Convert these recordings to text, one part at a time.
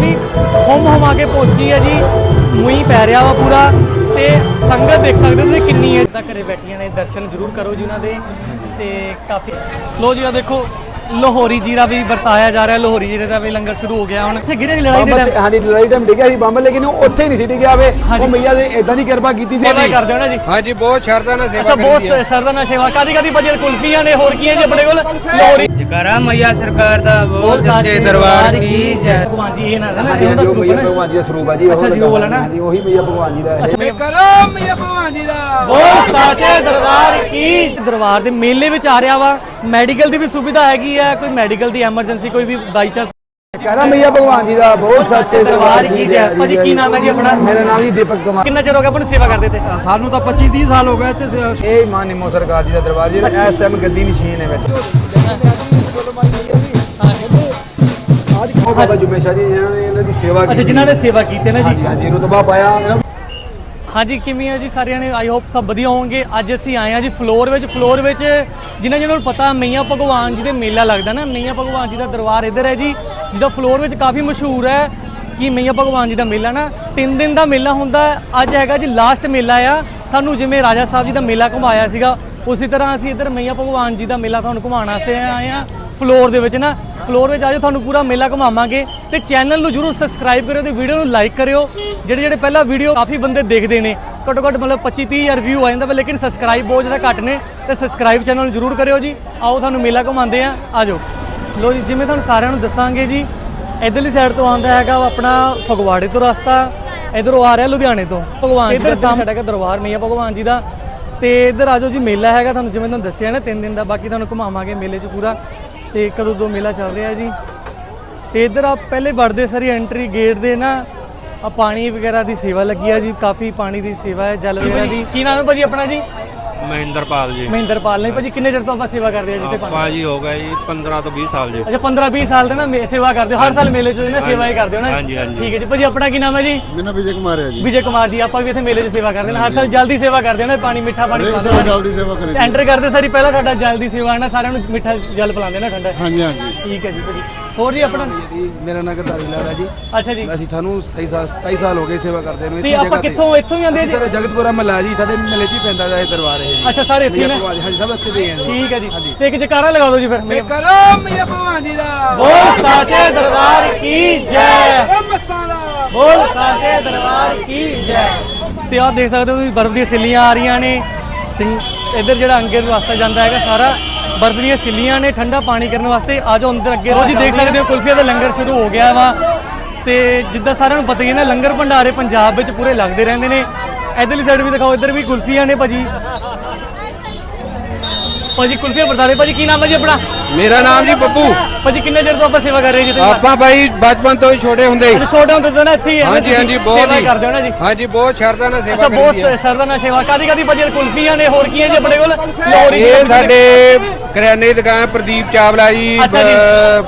ਵੀ ਹੁਮ ਹੁਮਾ ਕੇ ਪਹੁੰਚੀ ਹੈ ਜੀ। ਮੂੰਹ ਪੈ ਰਿਹਾ ਵਾ ਪੂਰਾ ਤੇ ਸੰਗਤ ਦੇਖ ਸਕਦੇ ਹੋ ਤੁਸੀਂ ਕਿੰਨੀ ਹੈ। ਤਾਂ ਘਰੇ ਬੈਠੀਆਂ ਨੇ, ਦਰਸ਼ਨ ਜ਼ਰੂਰ ਕਰੋ ਜੀ ਉਹਨਾਂ ਦੇ ਤੇ ਕਾਫੀ ਲੋ ਜੀ ਆ ਦੇਖੋ ਲਾਹੌਰੀ ਜੀਰਾ ਵੀ ਵਰਤਾਇਆ ਜਾ ਰਿਹਾ ਲਾਹੌਰੀ ਜੀਰੇ ਦਾ ਵੀ ਲੰਗਰ ਸ਼ੁਰੂ ਹੋ ਗਿਆ ਹੁਣ ਇੱਥੇ ਗਿਰੇ ਲੜਾਈ ਦੇ ਬੰਬ ਟਾਈਮ ਹਾਂਜੀ ਲੜਾਈ ਟਾਈਮ ਡਿੱਗਿਆ ਸੀ ਬੰਬ ਲੇਕਿਨ ਉਹ ਉੱਥੇ ਹੀ ਨਹੀਂ ਸੀ ਡਿੱਗਿਆ ਵੇ। ਉਹ ਮਈਆ ਦੇ ਇਦਾਂ ਦੀ ਕਿਰਪਾ ਕੀਤੀ ਸੀ ਸੇਵਾ ਹੀ। ਕਰਦੇ ਹੋ ਨਾ ਜੀ। ਹਾਂਜੀ ਬਹੁਤ ਸ਼ਰਧਾ ਨਾਲ ਅੱਛਾ ਸੇਵਾ ਬਹੁਤ ਕਰੀਦੀ ਹੈ। ਸ਼ਰਧਾ ਨਾਲ ਸੇਵਾ। ਕਾਦੀ ਕਾਦੀ ਭਜਨ ਕੁਲਫੀਆਂ ਨੇ ਹੋਰ ਕੀ ਹੈ ਜੀ ਆਪਣੇ ਕੋਲ? ਲਾਹੌਰੀ ਜਕਾਰਾ ਮਈਆ ਸਰਕਾਰ ਦਾ ਬੋਲ ਬਹੁਤ ਸੱਚੇ ਦਰਬਾਰ ਕੀ ਜੈ। ਭਗਵਾਨ ਜੀ ਇਹ ਨਾ ਨਾ ਇਹ ਉਹਦਾ ਸਰੂਪ ਮਈਆ ਹੈ ਨਾ। ਭਗਵਾਨ ਜੀ ਦਾ ਸਰੂਪ ਹੈ ਜੀ ਅੱਛਾ ਜੀ, ਉਹ ਵਾਲਾ ਨਾ? ਹਾਂਜੀ ਉਹੀ ਮਈਆ ਭਗਵਾਨ ਜੀ ਦਾ ਹੈ। ਅੱਛਾ ਜਕਾਰਾ ਮਈਆ ਭਗਵਾਨ ਜੀ ਦਾ। ਬਹੁਤ ਸਾਚੇ ਦਰਬਾਰ ਕੀ ਦਰਬਾਰ ਦੇ ਮੇਲੇ ਵਿੱਚ ਆ ਰਿਹਾ ਵਾ। ਮੈਡੀਕਲ ਦੀ ਵੀ ਸੁਵਿਧਾ ਹੈਗੀ ਹੈ ਕੋਈ ਮੈਡੀਕਲ ਦੀ ਐਮਰਜੈਂਸੀ ਕੋਈ ਵੀ ਬਾਈ ਚਾਂਸ। ਕਹਰਾ ਮਈਆ ਭਗਵਾਨ ਜੀ ਦਾ ਬਹੁਤ ਸੱਚੇ ਦਰਬਾਰ ਕੀ ਜੈ ਭਾਜੀ ਕੀ ਨਾਮ ਹੈ ਜੀ ਆਪਣਾ? ਮੇਰਾ ਨਾਮ ਜੀ ਦੀਪਕ ਕੁਮਾਰ। ਕਿੰਨਾ ਚਿਰ ਹੋ ਗਿਆ ਆਪਾਂ ਨੂੰ ਸੇਵਾ ਕਰਦੇ ਤੇ? ਸਾਨੂੰ ਤਾਂ 25 30 ਸਾਲ ਹੋ ਗਏ ਇੱਥੇ ਇਹ ਮਾਨ ਨਿੰਮੋ ਸਰਕਾਰ ਜੀ ਦਾ ਦਰਬਾਰ ਜੀ ਇਸ ਟਾਈਮ ਗੱਦੀ ਨਸ਼ੀਨ ਹੈ ਵਿੱਚ। ਅੱਜ ਉਹ ਬਾਬਾ ਜੁਮੇ ਸ਼ਾਹ ਜੀ ਜਿਹਨਾਂ ਨੇ ਇਹਨਾਂ ਦੀ ਸੇਵਾ ਕੀਤੀ ਅੱਛਾ ਜਿਨ੍ਹਾਂ ਨੇ ਸੇਵਾ ਕੀਤੀ ਨਾ ਜੀ। ਹਾਂਜੀ ਰੁਤਬਾ ਪਾਇਆ। ਹਾਂਜੀ, ਕਿਵੇਂ ਆ ਜੀ ਸਾਰਿਆਂ ਨੇ? ਆਈ ਹੋਪ ਸਭ ਵਧੀਆ ਹੋਣਗੇ ਅੱਜ ਅਸੀਂ ਆਏ ਹਾਂ ਜੀ ਫਲੋਰ ਵਿੱਚ। ਫਲੋਰ ਵਿੱਚ ਜਿਨ੍ਹਾਂ ਜਿਹਨਾਂ ਨੂੰ ਪਤਾ, ਮਈਆਂ ਭਗਵਾਨ ਜੀ ਦੇ ਮੇਲਾ ਲੱਗਦਾ ਨਾ। ਮਈਆਂ ਭਗਵਾਨ ਜੀ ਦਾ ਦਰਬਾਰ ਇੱਧਰ ਹੈ ਜੀ, ਜਿਹਦਾ ਫਲੋਰ ਵਿੱਚ ਕਾਫੀ ਮਸ਼ਹੂਰ ਹੈ ਕਿ ਮਈਆਂ ਭਗਵਾਨ ਜੀ ਦਾ ਮੇਲਾ ਨਾ। 3 ਦਿਨ ਦਾ ਮੇਲਾ ਹੁੰਦਾ। ਅੱਜ ਹੈਗਾ ਜੀ ਲਾਸਟ ਮੇਲਾ ਆ। ਤੁਹਾਨੂੰ ਜਿਵੇਂ ਰਾਜਾ ਸਾਹਿਬ ਜੀ ਦਾ ਮੇਲਾ ਘੁਮਾਇਆ ਸੀਗਾ, ਉਸੇ ਤਰ੍ਹਾਂ ਅਸੀਂ ਇੱਧਰ ਮਈਆਂ ਭਗਵਾਨ ਜੀ ਦਾ ਮੇਲਾ ਤੁਹਾਨੂੰ ਘੁਮਾਉਣ ਵਾਸਤੇ ਆਏ ਆ ਫਲੋਰ ਦੇ ਵਿੱਚ ਨਾ। ਫਲੋਰ ਵਿੱਚ ਆਜੋ ਤੁਹਾਨੂੰ ਪੂਰਾ ਮੇਲਾ ਘੁਮਾਵਾਂਗੇ ਤੇ ਚੈਨਲ ਨੂੰ ਜਰੂਰ ਸਬਸਕ੍ਰਾਈਬ ਕਰਿਓ ਤੇ ਵੀਡੀਓ ਨੂੰ ਲਾਈਕ ਕਰਿਓ। ਜਿਹੜੇ ਜਿਹੜੇ ਪਹਿਲਾਂ ਵੀਡੀਓ ਕਾਫੀ ਬੰਦੇ ਦੇਖਦੇ ਨੇ ਘੱਟੋ ਘੱਟ ਮਤਲਬ 25 30 ਹਜ਼ਾਰ ਵਿਊ ਆ ਜਾਂਦਾ ਵਾ ਲੇਕਿਨ ਸਬਸਕ੍ਰਾਈਬ ਬਹੁਤ ਜ਼ਿਆਦਾ ਘੱਟ ਨੇ ਤੇ ਸਬਸਕ੍ਰਾਈਬ ਚੈਨਲ ਨੂੰ ਜਰੂਰ ਕਰਿਓ ਜੀ। ਆਓ ਤੁਹਾਨੂੰ ਮੇਲਾ ਘੁਮਾਉਂਦੇ ਆ ਆਜੋ ਲੋ ਜੀ ਜਿਵੇਂ ਤੁਹਾਨੂੰ ਸਾਰਿਆਂ ਨੂੰ ਦੱਸਾਂਗੇ ਜੀ ਇਧਰਲੀ ਸਾਈਡ ਤੋਂ ਆਉਂਦਾ ਹੈਗਾ ਆਪਣਾ ਫਗਵਾੜੇ ਤੋਂ ਰਸਤਾ ਇਧਰੋਂ ਆ ਰਿਹਾ ਲੁਧਿਆਣੇ ਤੋਂ। ਭਗਵਾਨ ਜੀ ਦਾ ਸਾਡਾ ਹੈਗਾ ਦਰਬਾਰ ਮਈਆ ਭਗਵਾਨ ਜੀ ਦਾ। ਤੇ ਇਧਰ ਆਜੋ ਜੀ ਮੇਲਾ ਹੈਗਾ ਤੁਹਾਨੂੰ ਜਿਵੇਂ ਤੁਹਾਨੂੰ ਦੱਸਿਆ ਨਾ 3 ਦਿਨ ਦਾ ਬਾਕੀ ਤੁਹਾਨੂੰ ਘੁਮਾਵਾਂਗੇ ਮੇਲੇ 'ਚ ਪੂਰਾ। ਤੇ ਕਦੋਂ ਤੋਂ ਮੇਲਾ ਚੱਲ ਰਿਹਾ ਜੀ। ਤੇ ਇਧਰ ਆ ਪਹਿਲੇ ਵੜਦੇ ਸਾਰੀ ਐਂਟਰੀ ਗੇਟ ਦੇ ਨਾ ਆ ਪਾਣੀ ਵਗੈਰਾ ਦੀ ਸੇਵਾ ਲੱਗੀ ਆ ਜੀ ਕਾਫੀ ਪਾਣੀ ਦੀ ਸੇਵਾ ਹੈ ਜਲ ਵਗੈਰਾ ਦੀ। ਕੀ ਨਾਮ ਹੈ ਭਾਜੀ ਆਪਣਾ ਜੀ? ਮਹਿੰਦਰਪਾਲ ਜੀ। ਮਹਿੰਦਰਪਾਲ ਨੇ ਭਾਜੀ ਕਿੰਨੇ ਚਿਰ ਤੋਂ ਆਪਾਂ ਸੇਵਾ ਕਰਦੇ ਆ ਜੀ ਤੇ ਪਾਣੀ ਆਪਾਂ ਜੀ ਹੋ ਗਏ ਜੀ 15 ਤੋਂ 20 ਸਾਲ ਜੀ। ਅੱਛਾ 15 20 ਸਾਲ ਦੇ ਨਾ ਮੇ- ਸੇਵਾ ਕਰਦੇ ਹੋ। ਹਰ ਸਾਲ ਮੇਲੇ 'ਚ ਨਾ ਸੇਵਾ ਹੀ ਕਰਦੇ ਹੋ ਨਾ? ਹਾਂਜੀ, ਹਾਂਜੀ। ਠੀਕ ਹੈ ਜੀ। ਭਾਜੀ ਆਪਣਾ ਕੀ ਨਾਮ ਹੈ ਜੀ? ਮੇਰਾ ਵਿਜੇ ਕੁਮਾਰ ਹੈ ਜੀ। ਵਿਜੇ ਕੁਮਾਰ ਜੀ ਆਪਾਂ ਵੀ ਇੱਥੇ ਮੇਲੇ 'ਚ ਸੇਵਾ ਕਰਦੇ ਹਾਂ ਹਰ ਸਾਲ ਜਲਦੀ ਸੇਵਾ ਕਰਦੇ ਹਾਂ ਨਾ ਪਾਣੀ ਮਿੱਠਾ ਪਾਣੀ ਹਰੇਕ ਸਾਲ ਜਲਦੀ ਸੇਵਾ ਕਰੀ ਐਂਟਰ ਕਰਦੇ ਸਾਰੀ ਪਹਿਲਾਂ ਤੁਹਾਡਾ ਜਲਦੀ ਸੇਵਾ ਹੈ ਨਾ ਸਾਰਿਆਂ ਨੂੰ ਮਿੱਠਾ ਜਲ ਪਿਲਾਉਂਦੇ ਨਾ ਠੰਡਾ। ਹਾਂਜੀ ਹਾਂਜੀ। ਠੀਕ ਹੈ ਜੀ ਭਾਜੀ। ਹੋਰ ਜੀ ਆਪਣਾ? ਮੇਰਾ ਨਾਮ ਗਰਦਾਰੀ ਲਾਲ ਹੈ ਜੀ। ਅੱਛਾ ਜੀ। ਅਸੀਂ ਸਾਨੂੰ 27 ਸਾਲ 27 ਸਾਲ ਹੋ ਗਏ ਸੇਵਾ ਕਰਦੇ ਨੂੰ ਤੇ ਆਪਾਂ ਕਿੱਥੋਂ ਇੱਥੋਂ ਹੀ ਆਉਂਦੇ ਜੀ? ਸਰ ਜਗਤਪੁਰਾ ਮਹੱਲਾ ਜੀ ਸਾਡੇ ਮਹੱਲੇ 'ਚ ਹੀ ਪੈਂਦਾ ਹੈ ਇਹ ਦਰਬਾਰ ਇਹ ਜੀ। ਅੱਛਾ ਸਾਰੇ ਇੱਥੇ ਹੀ ਨੇ? ਹਾਂਜੀ ਸਭ ਇੱਥੇ ਦੇ ਹੈ ਜੀ ਠੀਕ ਹੈ ਜੀ। ਤੇ ਇੱਕ ਜਕਾਰਾ ਲਗਾ ਦਿਓ ਜੀ ਫਿਰ। ਕਰੋ ਮਈਆ ਭਗਵਾਨ ਜੀ ਦਾ। ਬੋਲ ਸਾਚੇ ਦਰਬਾਰ ਕੀ ਜੈ? ਮਸਤਾਨਾ ਬੋਲ ਸਾਚੇ ਦਰਬਾਰ ਕੀ ਜੈ? ਤੇ ਆਹ ਦੇਖ ਸਕਦੇ ਹੋ ਤੁਸੀਂ ਬਰਫ਼ ਦੀਆਂ ਸਿੱਲੀਆਂ ਆ ਰਹੀਆਂ ਨੇ। ਸਿੰਘ ਇੱਧਰ ਜਿਹੜਾ ਅੰਗੇ ਨੂੰ ਰਸਤਾ ਜਾਂਦਾ ਹੈਗਾ ਸਾਰਾ ਬਰਫ਼ ਦੀਆਂ ਸਿੱਲੀਆਂ ਨੇ, ਠੰਡਾ ਪਾਣੀ ਕਰਨ ਵਾਸਤੇ ਆ ਜਾਓ ਅੰਦਰ ਅੱਗੇ। ਰੋਜ਼ ਦੇਖ ਸਕਦੇ ਹੋ, ਕੁਲਫੀਆਂ ਦਾ ਲੰਗਰ ਸ਼ੁਰੂ ਹੋ ਗਿਆ ਵਾ। ਤੇ ਜਿੱਦਾਂ ਸਾਰਿਆਂ ਨੂੰ ਪਤਾ ਹੀ ਹੈ ਨਾ, ਲੰਗਰ ਭੰਡਾਰੇ ਪੰਜਾਬ ਵਿੱਚ ਪੂਰੇ ਲੱਗਦੇ ਰਹਿੰਦੇ ਨੇ। ਇਧਰਲੀ ਸਾਈਡ ਵੀ ਦਿਖਾਓ, ਇੱਧਰ ਵੀ ਕੁਲਫੀਆਂ ਨੇ ਭਾਜੀ। ਭਾਜੀ ਕੁਲਫੀਆਂ ਵਰਤਾਰੇ ਭਾਜੀ ਕੀ ਨਾਮ ਹੈ ਜੀ ਆਪਣਾ? ਮੇਰਾ ਨਾਮ ਜੀ ਬੱਬੂ। ਭਾਜੀ ਕਿੰਨੇ ਚਿਰ ਤੋਂ ਆਪਾਂ ਸੇਵਾ ਕਰ ਰਹੇ ਜੀ ਤੁਸੀਂ? ਆਪਾਂ ਭਾਈ ਬਚਪਨ ਤੋਂ ਹੀ ਛੋਟੇ ਹੁੰਦੇ ਅੱਛਾ, ਛੋਟੇ ਹੁੰਦੇ ਤੋਂ ਨਾ ਇੱਥੇ ਹੀ ਹੈ ਨਾ ਹਾਂਜੀ ਤੁਸੀਂ ਹਾਂਜੀ ਬਹੁਤ ਸੇਵਾ ਹੀ। ਕਰਦੇ ਹੋ ਨਾ ਜੀ। ਹਾਂਜੀ ਬਹੁਤ ਸ਼ਰਧਾ ਨਾਲ ਅੱਛਾ ਸੇਵਾ ਬਹੁਤ ਕਰੀਦੀ ਹੈ। ਸ਼ਰਧਾ ਨਾਲ ਸੇਵਾ। ਕਾਦੀ ਕਾਦੀ ਭਾਜੀ ਕੁਲਫੀਆਂ ਨੇ? ਹੋਰ ਕੀ ਹੈ ਜੀ ਆਪਣੇ ਕੋਲ? ਲੋਹਰੀ ਇਹ ਸਾਡੇ ਕਰਿਆਨੇ ਦੀ ਦੁਕਾਨ ਪ੍ਰਦੀਪ ਚਾਵਲਾ ਜੀ ਅੱਛਾ ਜੀ। ਅਹ,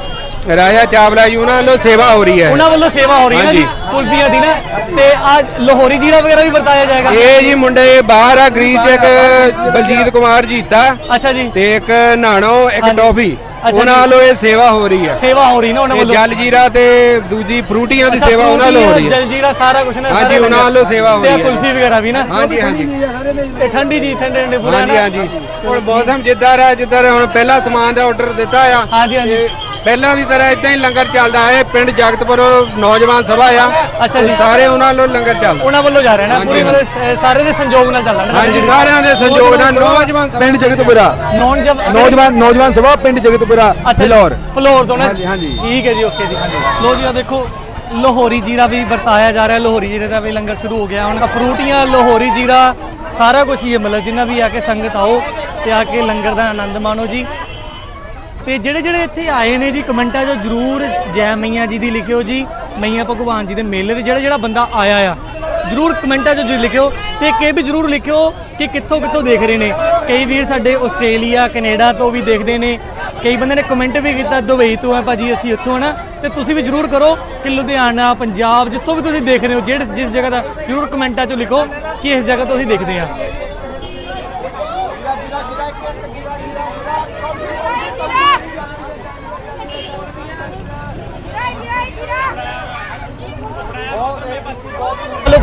ਰਾਜਾ ਚਾਵਲਾ ਜੀ ਉਹਨਾਂ ਵੱਲੋਂ ਸੇਵਾ ਹੋ ਰਹੀ ਹੈ। ਉਹਨਾਂ ਵੱਲੋਂ ਸੇਵਾ ਹੋ ਰਹੀ ਹੈ ਨਾ ਜੀ। ਕੁਲਫੀਆਂ ਦੀ ਨਾ ਤੇ ਅੱਜ ਲਾਹੌਰੀ ਜੀਰਾ ਵਗੈਰਾ ਵੀ ਵਰਤਾਇਆ ਜਾਏਗਾ। ਇਹ ਜੀ ਮੁੰਡੇ ਬਾਹਰ ਆ ਗ੍ਰੀਸ ਚ ਇੱਕ ਬਲਜੀਤ ਕੁਮਾਰ ਜੀਤਾ ਅੱਛਾ ਜੀ। ਤੇ ਇੱਕ ਨਾਣੋ ਇੱਕ। ਟੋਫੀ। ਉਹਨਾਂ। ਵੱਲੋਂ ਇਹ ਸੇਵਾ ਹੋ ਰਹੀ ਹੈ। ਸੇਵਾ ਹੋ ਰਹੀ ਨਾ ਉਹਨਾਂ ਵੱਲੋਂ? ਜਲ ਜੀਰਾ ਤੇ ਦੂਜੀ ਫਰੂਟੀਆਂ ਦੀ ਸੇਵਾ ਉਹਨਾਂ ਵੱਲੋਂ ਹੋ ਰਹੀ ਹੈ। ਜਲ ਜੀਰਾ ਸਾਰਾ ਕੁਝ ਨਾ ਹਾਂਜੀ, ਉਹਨਾਂ ਵੱਲੋਂ ਸੇਵਾ ਹੋ ਤੇ ਰਹੀ ਹੈ। ਕੁਲਫੀ ਵਗੈਰਾ ਵੀ ਨਾ। ਹਾਂਜੀ ਹਾਂਜੀ। ਇਹ ਠੰਡੀ ਜੀ ਠੰਡੇ ਠੰਡੇ ਪੂਰਾ ਹਾਂਜੀ। ਹਾਂਜੀ। ਹੁਣ ਮੌਸਮ ਜਿੱਦਾਂ ਰਿਹਾ ਜਿੱਦਾਂ ਹੁਣ ਪਹਿਲਾ ਸਮਾਨ ਦਾ ਆਰਡਰ ਦਿੱਤਾ ਆ ਹਾਂਜੀ ਹਾਂਜੀ। ਤੇ ਪਹਿਲਾਂ ਦੀ ਤਰ੍ਹਾਂ ਇਦਾਂ ਹੀ ਲੰਗਰ ਚੱਲਦਾ ਹੈ ਪਿੰਡ ਜਗਤਪੁਰ ਨੌਜਵਾਨ ਸਭਾ ਆ। ਅੱਛਾ ਜੀ। ਤੇ ਸਾਰੇ ਉਹਨਾਂ ਵੱਲੋਂ ਲੰਗਰ ਚੱਲਦਾ। ਉਹਨਾਂ ਵੱਲੋਂ ਜਾ ਰਹੇ ਨਾ ਪੂਰੀ ਮਤਲਬ ਸ- ਸਾਰੇ ਦੇ ਸੰਯੋਗ ਨਾਲ ਚੱਲਦਾ ਨਾ ਹਾਂਜੀ ਸਾਰਿਆਂ ਦੇ ਸਹਿਯੋਗ ਨਾਲ ਨੌਜਵਾਨ ਸਭਾ। ਪਿੰਡ ਜਗਤਪੁਰਾ ਨੌਨ ਜਬ ਨੌਜਵਾਨ ਨੌਜਵਾਨ ਸਭਾ ਪਿੰਡ ਜਗਤਪੁਰਾ ਅੱਛਾ ਫਿਲੌਰ। ਫਲੋਰ ਤੋਂ ਨਾ? ਹਾਂਜੀ, ਹਾਂਜੀ। ਠੀਕ ਹੈ ਜੀ ਓਕੇ ਜੀ। ਲੋ ਜੀ ਆ ਦੇਖੋ ਲਾਹੌਰੀ ਜੀਰਾ ਵੀ ਵਰਤਾਇਆ ਜਾ ਰਿਹਾ ਲਾਹੌਰੀ ਜੀਰੇ ਦਾ ਵੀ ਲੰਗਰ ਸ਼ੁਰੂ ਹੋ ਗਿਆ। ਹੁਣ ਫਰੂਟੀਆਂ ਲਾਹੌਰੀ ਜੀਰਾ ਸਾਰਾ ਕੁਝ ਹੀ ਹੈ ਮਤਲਬ ਜਿੰਨਾ ਵੀ ਆ ਕੇ ਸੰਗਤ ਆਓ ਤੇ ਆ ਕੇ ਲੰਗਰ ਦਾ ਆਨੰਦ ਮਾਣੋ ਜੀ। ਤੇ ਜਿਹੜੇ ਜਿਹੜੇ ਇੱਥੇ ਆਏ ਨੇ ਜੀ, ਕਮੈਂਟਾਂ 'ਚ ਜਰੂਰ ਜੈ ਮਈਆਂ ਜੀ ਦੀ ਲਿਖਿਓ ਜੀ, ਮਈਆਂ ਭਗਵਾਨ ਜੀ ਦੇ ਮੇਲੇ ਤੇ ਜਿਹੜਾ ਜਿਹੜਾ ਬੰਦਾ ਆਇਆ ਆ, ਜਰੂਰ ਕਮੈਂਟਾਂ 'ਚ ਜਰੂਰ ਲਿਖਿਓ ਤੇ ਇੱਕ ਇਹ ਵੀ ਜਰੂਰ ਲਿਖਿਓ ਕਿ ਕਿੱਥੋਂ ਕਿੱਥੋਂ ਦੇਖ ਰਹੇ ਨੇ। ਕਈ ਵੀਰ ਸਾਡੇ ਆਸਟ੍ਰੇਲੀਆ, ਕੈਨੇਡਾ ਤੋਂ ਵੀ ਦੇਖਦੇ ਨੇ, ਕਈ ਬੰਦੇ ਨੇ ਕਮੈਂਟ ਵੀ ਕੀਤਾ, ਦੁਬਈ ਤੋਂ ਆ ਭਾਜੀ ਅਸੀਂ ਇੱਥੋਂ ਹਨਾ, ਤੇ ਤੁਸੀਂ ਵੀ ਜਰੂਰ ਕਰੋ ਕਿ ਲੁਧਿਆਣਾ, ਪੰਜਾਬ, ਜਿੱਥੋਂ ਵੀ ਤੁਸੀਂ ਦੇਖ ਰਹੇ ਹੋ, ਜਿਹੜੇ ਜਿਸ ਜਗ੍ਹਾ ਦਾ ਜਰੂਰ ਕਮੈਂਟਾਂ 'ਚ ਲਿਖੋ ਕਿ ਇਸ ਜਗ੍ਹਾ ਤੋਂ ਅਸੀਂ ਦੇਖਦੇ ਆ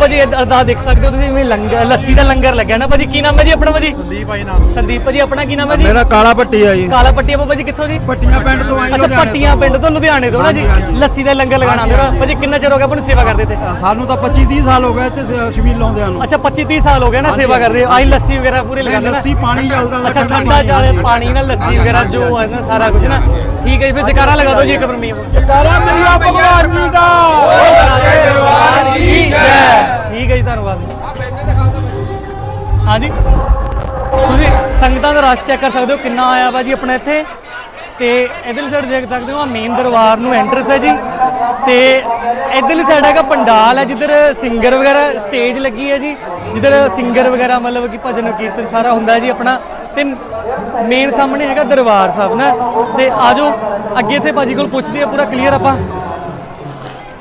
ਭਾਜੀ ਇਹ ਅਰਦਾਸ ਦੇਖ ਸਕਦੇ ਹੋ ਤੁਸੀਂ ਵੀ ਲੰਗਰ ਲੱਸੀ ਦਾ ਲੰਗਰ ਲੱਗਿਆ ਨਾ ਭਾਜੀ। ਕੀ ਨਾਮ ਹੈ ਜੀ ਆਪਣਾ ਭਾਜੀ? ਸੰਦੀਪ ਭਾਈ ਨਾਮ। ਸੰਦੀਪ ਭਾਜੀ ਆਪਣਾ ਕੀ ਨਾਮ ਹੈ ਜੀ? ਮੇਰਾ ਕਾਲਾ ਪੱਟੀ ਆ ਜੀ। ਕਾਲਾ ਪੱਟੀਆ ਬਾਬਾ ਜੀ ਕਿੱਥੋਂ ਜੀ? ਪੱਟੀਆਂ ਪਿੰਡ ਤੋਂ ਆਏ ਅੱਛਾ ਪੱਟੀਆਂ ਪਿੰਡ ਤੋਂ ਲੁਧਿਆਣੇ ਤੋਂ ਨਾ ਜੀ। ਲੱਸੀ ਦਾ ਲੰਗਰ ਆਉਂਦੇ ਹੋ ਭਾਜੀ ਕਿੰਨਾ ਚਿਰ ਹੋ ਗਿਆ ਆਪਾਂ ਨੂੰ ਸੇਵਾ ਕਰਦੇ ਤੇ? ਸਾਨੂੰ ਤਾਂ 25 30 ਸਾਲ ਹੋ ਗਏ ਇੱਥੇ ਸ- ਸ਼ਬੀਲ ਲਾਉਂਦਿਆਂ ਨੂੰ। ਅੱਛਾ 25 30 ਸਾਲ ਹੋ ਗਏ ਨਾ ਸੇਵਾ ਕਰਦੇ ਆਹੀ ਲੱਸੀ ਵਗੈਰਾ ਪੂਰੀ ਲਗਾਉਂਦੇ ਨਾ। ਲੱਸੀ ਪਾਣੀ ਚੱਲਦਾ ਅੱਛਾ ਠੰਡਾ ਚਾਲੇ ਪਾਣੀ ਨਾਲ ਲੱਸੀ ਵਗੈਰਾ ਜੋ ਹੈ ਨਾ ਸਾਰਾ ਕੁਝ ਨਾ। ਠੀਕ ਹੈ ਜੀ ਫਿਰ ਜਕਾਰਾ ਲਗਾ ਦਿਓ ਜੀ ਇੱਕ ਬਰਮੀ ਕਾਰਾ ਮਈਆ ਭਗਵਾਨ ਜੀ ਦਾ। ਦਰਬਾਰ ਕੀ ਜੈ ਠੀਕ ਹੈ ਜੀ ਧੰਨਵਾਦ। ਹਾਂਜੀ। ਤੁਸੀਂ ਸੰਗਤਾਂ ਦਾ ਰਸ਼ ਚੈੱਕ ਕਰ ਸਕਦੇ ਹੋ ਕਿੰਨਾ ਆਇਆ ਵਾ ਜੀ ਆਪਣਾ ਇੱਥੇ। ਤੇ ਇਧਰਲੀ ਸਾਈਡ ਦੇਖ ਸਕਦੇ ਹੋ ਆ ਮੇਨ ਦਰਬਾਰ ਨੂੰ ਐਂਟਰਸ ਹੈ ਜੀ। ਤੇ ਇਧਰਲੀ ਸਾਈਡ ਹੈਗਾ ਪੰਡਾਲ ਹੈ ਜਿੱਧਰ ਸਿੰਗਰ ਵਗੈਰਾ ਸਟੇਜ ਲੱਗੀ ਹੈ ਜੀ। ਜਿੱਧਰ ਸਿੰਗਰ ਵਗੈਰਾ ਮਤਲਬ ਕਿ ਭਜਨ ਕੀਰਤਨ ਸਾਰਾ ਹੁੰਦਾ ਜੀ ਆਪਣਾ। ਤੇ ਮੇਨ ਸਾਹਮਣੇ ਹੈਗਾ ਦਰਬਾਰ ਸਾਹਿਬ ਨਾ। ਤੇ ਆਜੋ ਅੱਗੇ ਇੱਥੇ ਭਾਜੀ ਕੋਲ ਪੁੱਛਦੇ ਆ ਪੂਰਾ ਕਲੀਅਰ ਆਪਾਂ।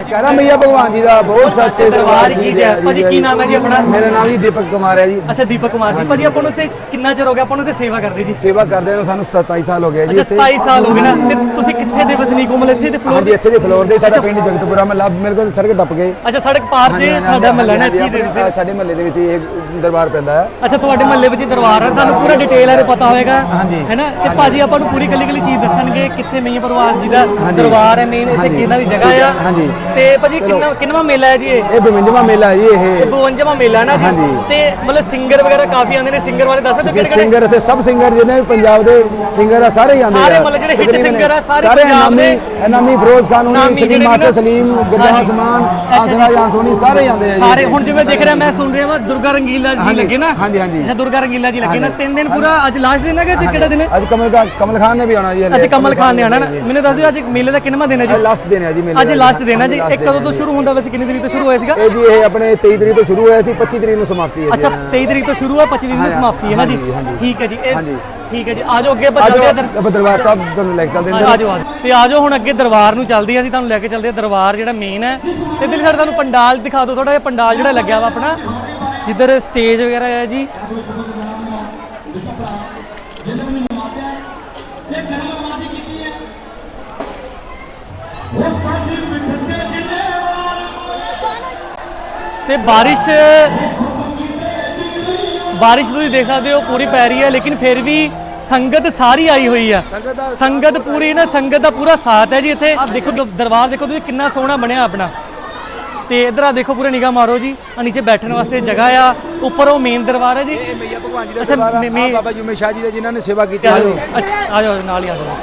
ਕਾਰਾ ਮਈਆ ਭਗਵਾਨ ਜੀ ਦਾ ਬਹੁਤ ਸੱਚੇ ਦਰਬਾਰ ਕੀ ਜੈ ਭਾਜੀ ਕੀ ਨਾਮ ਹੈ ਜੀ ਆਪਣਾ? ਮੇਰਾ ਨਾਮ ਜੀ ਦੀਪਕ ਕੁਮਾਰ ਹੈ ਜੀ। ਅੱਛਾ ਦੀਪਕ ਕੁਮਾਰ ਜੀ। ਭਾਜੀ ਆਪਾਂ ਨੂੰ ਇੱਥੇ ਕਿੰਨਾ ਚਿਰ ਹੋ ਗਿਆ? ਆਪਾਂ ਨੂੰ ਇੱਥੇ ਸੇਵਾ ਕਰਦੇ ਜੀ। ਸੇਵਾ ਕਰਦੇ ਨੂੰ ਸਾਨੂੰ 27 ਸਾਲ ਹੋ ਗਏ ਜੀ ਅੱਛਾ 27 ਸਾਲ ਹੋ ਗਏ ਨਾ। ਤੇ ਤੁਸੀਂ ਕਿੱਥੇ ਦੇ ਵਸਨੀਕ ਹੋ? ਮਤਲਬ ਇੱਥੇ ਦੇ ਫਲੋਰ ਹਾਂਜੀ ਇੱਥੇ ਦੇ ਫਲੋਰ ਦੇ ਸਾਡਾ ਪਿੰਡ ਜਗਤਪੁਰਾ ਮਹੱਲਾ ਮੇਰੇ ਕੋਲ ਸੜਕ ਟੱਪ ਗਏ ਅੱਛਾ ਸੜਕ ਪਾਰ ਤੇ ਤੁਹਾਡਾ ਮਹੱਲਾ ਨਾ ਇੱਥੇ ਦੇ ਸਾਡੇ ਮਹੱਲੇ ਦੇ ਵਿੱਚ ਇਹ ਦਰਬਾਰ ਪੈਂਦਾ ਹੈ। ਅੱਛਾ ਤੁਹਾਡੇ ਮਹੱਲੇ ਵਿੱਚ ਹੀ ਦਰਬਾਰ ਹੈ। ਤੁਹਾਨੂੰ ਪੂਰਾ ਡਿਟੇਲ ਹੈ ਪਤਾ ਹੋਵੇਗਾ ਹਾਂਜੀ। ਹੈਨਾ ਤੇ ਭਾਜੀ ਆਪਾਂ ਨੂੰ ਪੂਰੀ ਕੱਲੀ ਕੱਲੀ ਚੀਜ਼ ਦੱਸਣਗੇ ਕਿੱਥੇ ਮਈਆ ਪਰਵਾਨ ਜੀ ਦਾ ਦਰਬਾਰ ਹੈ ਮੇਨ ਇੱਥੇ। ਕਿਹਨਾਂ ਦੀ ਜਗ੍ਹਾ ਆ? ਹਾਂਜੀ। ਤੇ ਭਾਜੀ ਕਿੰਨਾ ਕਿੰਨਵਾ ਮੇਲਾ ਹੈ ਜੀ ਇਹ? ਇਹ ਬਵੰਜਵਾ ਮੇਲਾ ਹੈ ਜੀ ਇਹ। ਇਹ 52ਵਾਂ ਮੇਲਾ ਨਾ ਜੀ। ਤੇ ਮਤਲਬ ਸਿੰਗਰ ਵਗੈਰਾ ਕਾਫੀ ਆਉਂਦੇ ਨੇ। ਸਿੰਗਰ ਬਾਰੇ ਦੱਸ ਹੋ ਕਿਹੜੇ ਕਿਹੜੇ ਸਿੰਗਰ ਇੱਥੇ ਸਭ ਸਿੰਗਰ ਜਿਹਨੇ ਪੰਜਾਬ ਦੇ ਸਿੰਗਰ ਆ ਸਾਰੇ ਹੀ ਆਉਂਦੇ ਸਾਰੇ ਆ। ਮਤਲਬ ਜਿਹੜੇ ਤਕਰੀਬਨ singer ਆ, ਸਾਰੇ ਸਾਰੇ ਪੰਜਾਬ ਦੇ। ਇਨਾਮੀ ਫਿਰੋਜ਼ ਖਾਨ ਹੁਣੀ ਸਲੀਮ ਮਾਤੋ ਸਲੀਮ। ਸਮਾਨ ਅੱਛਾ ਆਸਰਾ ਜੀ। ਜਾਨ ਸੋਨੀ ਸਾਰੇ ਹੀ ਆਉਂਦੇ ਆ ਜੀ ਸਾਰੇ ਹੁਣ ਜਿਵੇਂ ਦੇਖ ਰਿਹਾ ਮੈਂ ਸੁਣ ਰਿਹਾ ਵਾ ਦੁਰਗਾ ਰੰਗੀਲਾ ਜੀ ਲੱਗੇ ਨਾ। ਹਾਂਜੀ, ਹਾਂਜੀ। ਅੱਛਾ ਦੁਰਗਾ ਰੰਗੀਲਾ ਜੀ ਲੱਗੇ ਨਾ। ਤਿੰਨ ਦਿਨ ਪੂਰਾ ਅੱਜ ਲਾਸਟ ਦਿਨ ਹੈ ਕਿ ਅੱਜ ਕਿਹੜਾ ਦਿਨ ਹੈ? ਅੱਜ ਕਮਲ ਦਾ ਕਮਲ ਖਾਨ ਨੇ ਵੀ ਆਉਣਾ ਜੀ ਅੱਜ ਕਮਲ ਖਾਨ ਨੇ ਨਾ। ਮੈਨੂੰ ਦੱਸ ਦਿਓ ਅੱਜ ਮੇਲੇ ਦਾ ਕਿੰਨਵਾਂ ਦਿਨ ਹੈ ਜੀ? ਲਾਸਟ ਦਿਨ ਹੈ ਜੀ ਮੇਲੇ ਅੱਜ। ਲਾਸਟ ਦਿਨ ਹੈ ਜੀ। Last ਇੱਕ ਕਦੋਂ ਤੋਂ ਸ਼ੁਰੂ ਹੁੰਦਾ ਵੈਸੇ? ਕਿੰਨੀ ਤਰੀਕ ਤੋਂ ਸ਼ੁਰੂ ਹੋਇਆ ਸੀਗਾ? ਇਹ ਜੀ ਇਹ ਆਪਣੇ 23 ਤਰੀਕ ਤੋਂ ਸ਼ੁਰੂ ਹੋਇਆ ਸੀ 25 ਤਰੀਕ ਨੂੰ ਸਮਾਪਤੀ ਹੈ ਜੀ। ਅੱਛਾ 23 ਤਰੀਕ ਤੋਂ ਸ਼ੁਰੂ ਹੈ 25 ਤਰੀਕ ਨੂੰ ਸਮਾਪਤੀ ਹੈ ਨਾ ਜੀ। ਠੀਕ ਹੈ ਜੀ ਇਹ। ਠੀਕ ਹੈ ਜੀ। ਆਜੋ ਅੱਗੇ ਆਪਾਂ ਚੱਲਦੇ ਆਪਾਂ ਦਰਬਾਰ ਸਾਹਿਬ ਤੁਹਾਨੂੰ ਲੈ ਕੇ ਚੱਲਦੇ ਹਾਂ। ਆਜੋ ਆਜੋ ਤੇ ਆਜੋ ਹੁਣ ਅੱਗੇ ਦਰਬਾਰ ਨੂੰ ਚੱਲਦੇ ਹਾਂ ਅਸੀਂ ਤੁਹਾਨੂੰ ਲੈ ਕੇ ਚੱਲਦੇ ਹਾਂ। ਦਰਬਾਰ ਜਿਹੜਾ ਮੇਨ ਹੈ। ਤੇ ਇੱਧਰ ਸਾਡੇ ਤੁਹਾਨੂੰ ਪੰਡਾਲ ਦਿਖਾ ਦਿਓ ਥੋੜਾ ਜਿਹਾ ਪੰਡਾਲ ਜਿਹੜਾ ਲੱਗਿਆ ਵਾ ਆਪਣਾ। ਜਿੱਧਰ ਸਟੇਜ ਵਗੈਰਾ ਹੈ ਜੀ। ਤੇ ਬਾਰਿਸ਼ ਬਾਰਿਸ਼ ਤੁਸੀਂ ਦੇਖ ਸਕਦੇ ਹੋ ਪੂਰੀ ਪੈ ਰਹੀ ਹੈ ਲੇਕਿਨ ਫਿਰ ਵੀ ਸੰਗਤ ਸਾਰੀ ਆਈ ਹੋਈ ਆ ਸੰਗਤ ਪੂਰੀ ਨਾ ਸੰਗਤ ਦਾ ਪੂਰਾ ਸਾਥ ਹੈ ਜੀ ਇੱਥੇ। ਆਹ ਦੇਖੋ ਦਰਬਾਰ ਦੇਖੋ ਤੁਸੀਂ ਕਿੰਨਾ ਸੋਹਣਾ ਬਣਿਆ ਆਪਣਾ। ਤੇ ਇਧਰ ਆ ਦੇਖੋ ਪੂਰੇ ਨਿਗਾਹ ਮਾਰੋ ਜੀ। ਆ ਨੀਚੇ ਬੈਠਣ ਵਾਸਤੇ ਜਗ੍ਹਾ ਆ। ਉੱਪਰ ਉਹ ਮੇਨ ਦਰਬਾਰ ਹੈ ਜੀ। ਇਹ ਮਈਆ ਭਗਵਾਨ ਜੀ ਦਾ ਅੱਛਾ, ਦਰਬਾਰ ਆ। ਮੇ- ਮੇ- ਆਹ ਬਾਬਾ ਜੁਮੇ ਸ਼ਾਹ ਜੀ ਦੇ ਜਿਨ੍ਹਾਂ ਨੇ ਸੇਵਾ ਕੀਤੀ ਆ। ਹੈ ਜਾਓ। ਆ ਜਾਓ ਨਾਲ ਹੀ ਆ ਜਾਓ।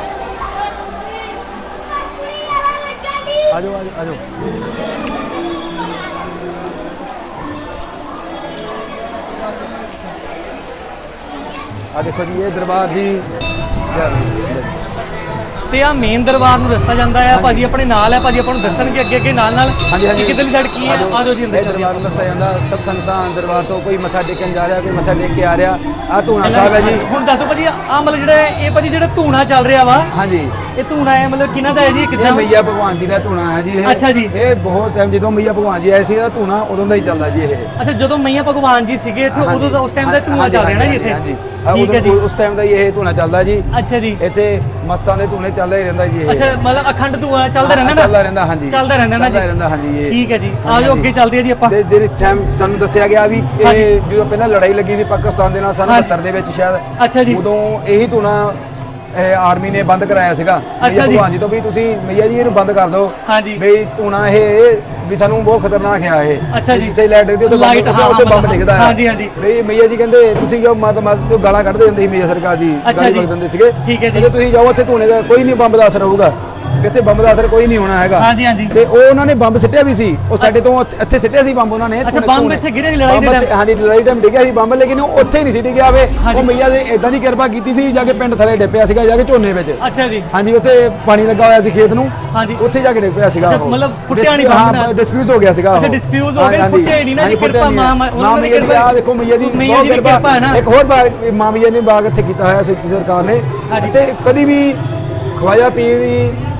ਆ ਦੇਖੋ ਜੀ ਇਹ ਦਰਬਾਰ ਜੀ ਤੇ ਆ ਮੇਨ ਦਰਬਾਰ ਨੂੰ ਰਸਤਾ ਜਾਂਦਾ ਆ ਭਾਜੀ ਆਪਣੇ ਨਾਲ ਹੈ ਭਾਜੀ ਆਪਾਂ ਨੂੰ ਦੱਸਣਗੇ ਅੱਗੇ ਅੱਗੇ ਨਾਲ ਨਾਲ ਹਾਂਜੀ ਹਾਂਜੀ। ਕਿੱਧਰਲੀ ਸਾਈਡ ਕੀ ਹੈ ਆ ਜਾਓ ਜੀ ਅੰਦਰ ਹਾਂ ਦਰਬਾਰ ਨੂੰ ਦੱਸਿਆ ਜਾਂਦਾ ਸਭ ਸੰਗਤਾਂ ਦਰਬਾਰ ਤੋਂ ਕੋਈ ਮੱਥਾ ਟੇਕਣ ਜਾ ਰਿਹਾ ਕੋਈ ਮੱਥਾ ਟੇਕ ਕੇ ਆ ਰਿਹਾ ਆ ਧੂਣਾ ਸਾਹਿਬ ਹੈ ਜੀ। ਹੁਣ ਦੱਸੋ ਭਾਜੀ ਆ ਮਤਲਬ ਜਿਹੜਾ ਇਹ ਭਾਜੀ ਜਿਹੜਾ ਧੂਣਾ ਚੱਲ ਰਿਹਾ ਵਾ ਹਾਂਜੀ। ਇਹ ਧੂਣਾ ਹੈ ਮਤਲਬ ਕਿਹਨਾਂ ਦਾ ਹੈ ਜੀ ਇਹ ਕਿੱਦਾਂ? ਮਈਆ ਭਗਵਾਨ ਜੀ ਦਾ ਧੂਣਾ ਹੈ ਜੀ ਇਹ। ਅੱਛਾ ਜੀ। ਇਹ ਬਹੁਤ ਟਾਈਮ ਜਦੋਂ ਮਈਆ ਭਗਵਾਨ ਜੀ ਆਏ ਸੀ ਇਹ ਧੂਣਾ ਉਦੋਂ ਦਾ ਹੀ ਚੱਲਦਾ ਜੀ ਇਹ। ਅੱਛਾ ਜਦੋਂ ਮਈਆ ਭਗਵਾਨ ਜੀ ਸੀਗੇ ਇੱਥੇ ਉਦੋਂ ਦਾ ਉਸ ਟਾਈਮ ਦਾ ਧੂਣਾ ਚੱਲ ਰਿਹਾ ਨਾ ਜੀ ਇੱਥੇ। ਹਾਂਜੀ। ਠੀਕ ਹੈ ਜੀ। ਉਸ ਟਾਈਮ ਦਾ ਹੀ ਇਹ ਧੂਣਾ ਚੱਲਦਾ ਜੀ। ਅੱਛਾ ਜੀ। ਇੱਥੇ ਮਸਤਾਂ ਦੇ ਧੂਣੇ ਚੱਲਦਾ ਹੀ ਰਹਿੰਦਾ ਜੀ ਇਹ। ਅੱਛਾ ਮਤਲਬ ਅਖੰਡ ਧੂਣਾ ਚੱਲਦਾ ਰਹਿੰਦਾ ਨਾ? ਚੱਲਦਾ ਰਹਿੰਦਾ ਹਾਂਜੀ। ਚੱਲਦਾ ਰਹਿੰਦਾ ਨਾ ਜੀ? ਚੱਲਦਾ ਰਹਿੰਦਾ ਹਾਂਜੀ ਇਹ। ਠੀਕ ਹੈ ਜੀ। ਆਜੋ ਅੱਗੇ ਚੱਲਦੇ ਹਾਂ ਜੀ ਆਪਾਂ। ਤੇ ਜਿਹੜੇ ਸਾਨੂੰ ਦੱਸਿਆ ਗਿਆ ਵੀ ਇਹ ਜਦੋਂ ਪਹਿਲਾਂ ਲੜਾਈ ਲੱਗੀ ਸੀ ਪਾਕਿਸਤਾਨ ਦੇ ਨਾਲ ਸਨ ਹਾਂਜੀ। 72 ਦੇ ਵਿੱਚ ਸ਼ਾਇਦ। ਅੱਛਾ ਜੀ। ਉਦੋਂ ਇਹੀ ਧੂਣਾ ਇਹ ਆਰਮੀ ਨੇ ਬੰਦ ਕਰਾਇਆ ਸੀਗਾ। ਅੱਛਾ ਜੀ। ਭਗਵਾਨ ਜੀ ਤੋਂ ਵੀ ਤੁਸੀਂ ਮਈਆ ਜੀ ਇਹਨੂੰ ਬੰਦ ਕਰ ਦਿਓ। ਹਾਂਜੀ। ਬਈ ਧੂਣਾ ਇਹ ਵੀ ਸਾਨੂੰ ਬਹੁਤ ਖਤਰਨਾਕ ਆ ਇਹ ਅੱਛਾ ਜੀ। ਜਿੱਥੇ ਲਾਈਟ ਦੀ ਉੱਥੇ Light, ਬੰਬ ਹਾਂ, ਉੱਥੇ ਬੰਬ ਮਤਲਬ- ਡਿੱਗਦਾ ਆ ਹਾਂਜੀ, ਹਾਂਜੀ। ਬਈ ਮਈਆ ਜੀ ਕਹਿੰਦੇ ਤੁਸੀਂ ਜੋ ਮਤ ਮਤ ਤੋਂ ਗਾਲਾਂ ਕੱਢਦੇ ਹੁੰਦੇ ਸੀ ਮਈਆ ਸਰਕਾਰ ਅੱਛਾ ਗਾਲੀ ਜੀ। ਵਗ ਦਿੰਦੇ ਸੀਗੇ ਠੀਕ ਹੈ ਜੀ। ਕਹਿੰਦੇ ਤੁਸੀਂ ਜਾਓ ਉੱਥੇ ਧੂਣੇ ਦਾ ਕੋਈ ਨਹੀਂ ਬੰਬ ਦਾ ਅਸਰ ਹੋਊਗਾ ਇੱਥੇ ਬੰਬ ਦਾ ਅਸਰ ਕੋਈ ਨਹੀਂ ਹੋਣਾ ਹੈਗਾ ਹਾਂਜੀ, ਹਾਂਜੀ। ਤੇ ਉਹ ਉਹਨਾਂ ਨੇ ਬੰਬ ਸਿੱਟਿਆ ਵੀ ਸੀ ਉਹ ਸਾਡੇ ਤੋਂ ਇੱਥੇ- ਇੱਥੇ ਸਿੱਟਿਆ ਸੀ ਬੰਬ ਉਹਨਾਂ ਨੇ ਅੱਛਾ, ਬੰਬ। ਇੱਥੇ ਗਿਰੇ ਸੀ ਲੜਾਈ ਦੇ ਬੰਬ time? ਇੱਥੇ- ਹਾਂਜੀ ਲੜਾਈ ਟਾਈਮ ਡਿੱਗਿਆ ਸੀ ਬੰਬ ਲੇਕਿਨ ਉਹ ਉੱਥੇ ਹੀ ਨਹੀਂ ਸੀ ਡਿੱਗਿਆ ਵੇ ਹਾਂਜੀ। ਉਹ ਮਈਆ ਦੇ ਇਦਾਂ ਦੀ ਕਿਰਪਾ ਕੀਤੀ ਸੀ ਜਾ ਕੇ ਪਿੰਡ ਥਲੇ ਡਿੱਪਿਆ ਸੀਗਾ ਜਾ ਕੇ ਝੋਨੇ ਵਿੱਚ ਅੱਛਾ ਜੀ ਹਾਂਜੀ ਉੱਥੇ ਪਾਣੀ ਲੱਗਾ ਹੋਇਆ ਸੀ ਖੇਤ ਨੂੰ ਹਾਂਜੀ ਉੱਥੇ ਜਾ ਕੇ ਡਿੱਗ ਪਿਆ ਸੀਗਾ ਅੱਛਾ, ਉਹ। ਮਤਲਬ ਫੁੱਟਿਆ ਨਹੀਂ ਬੰਬ ਨਾਲ। ਹਾਂ ਡਿਸਪਿਊਟ ਹੋ ਗਿਆ ਸੀਗਾ ਅੱਛਾ, dispute ਹੋ ਫੁੱਟਿਆ ਹੀ ਨਹੀਂ ਨਾ ਜੀ, ਕਿਰਪਾ। ਮਾਂ- ਉਹਨਾਂ ਦੀ ਕਿਰਪਾ- ਆਹ ਦੇਖੋ ਮਈਆ ਦੀ ਬਹੁਤ ਕਿਰਪਾ। ਇੱਕ ਹੋਰ ਬਾਗ ਮਾਂ ਮਈਆ ਨੇ ਬਾਗ ਇੱਥੇ ਕੀਤਾ ਹੋਇਆ ਸੀ ਸਰਕਾਰ ਨੇ। ਤੇ ਕਦੀ ਵੀ ਖਵਾਜਾ ਪੀਰ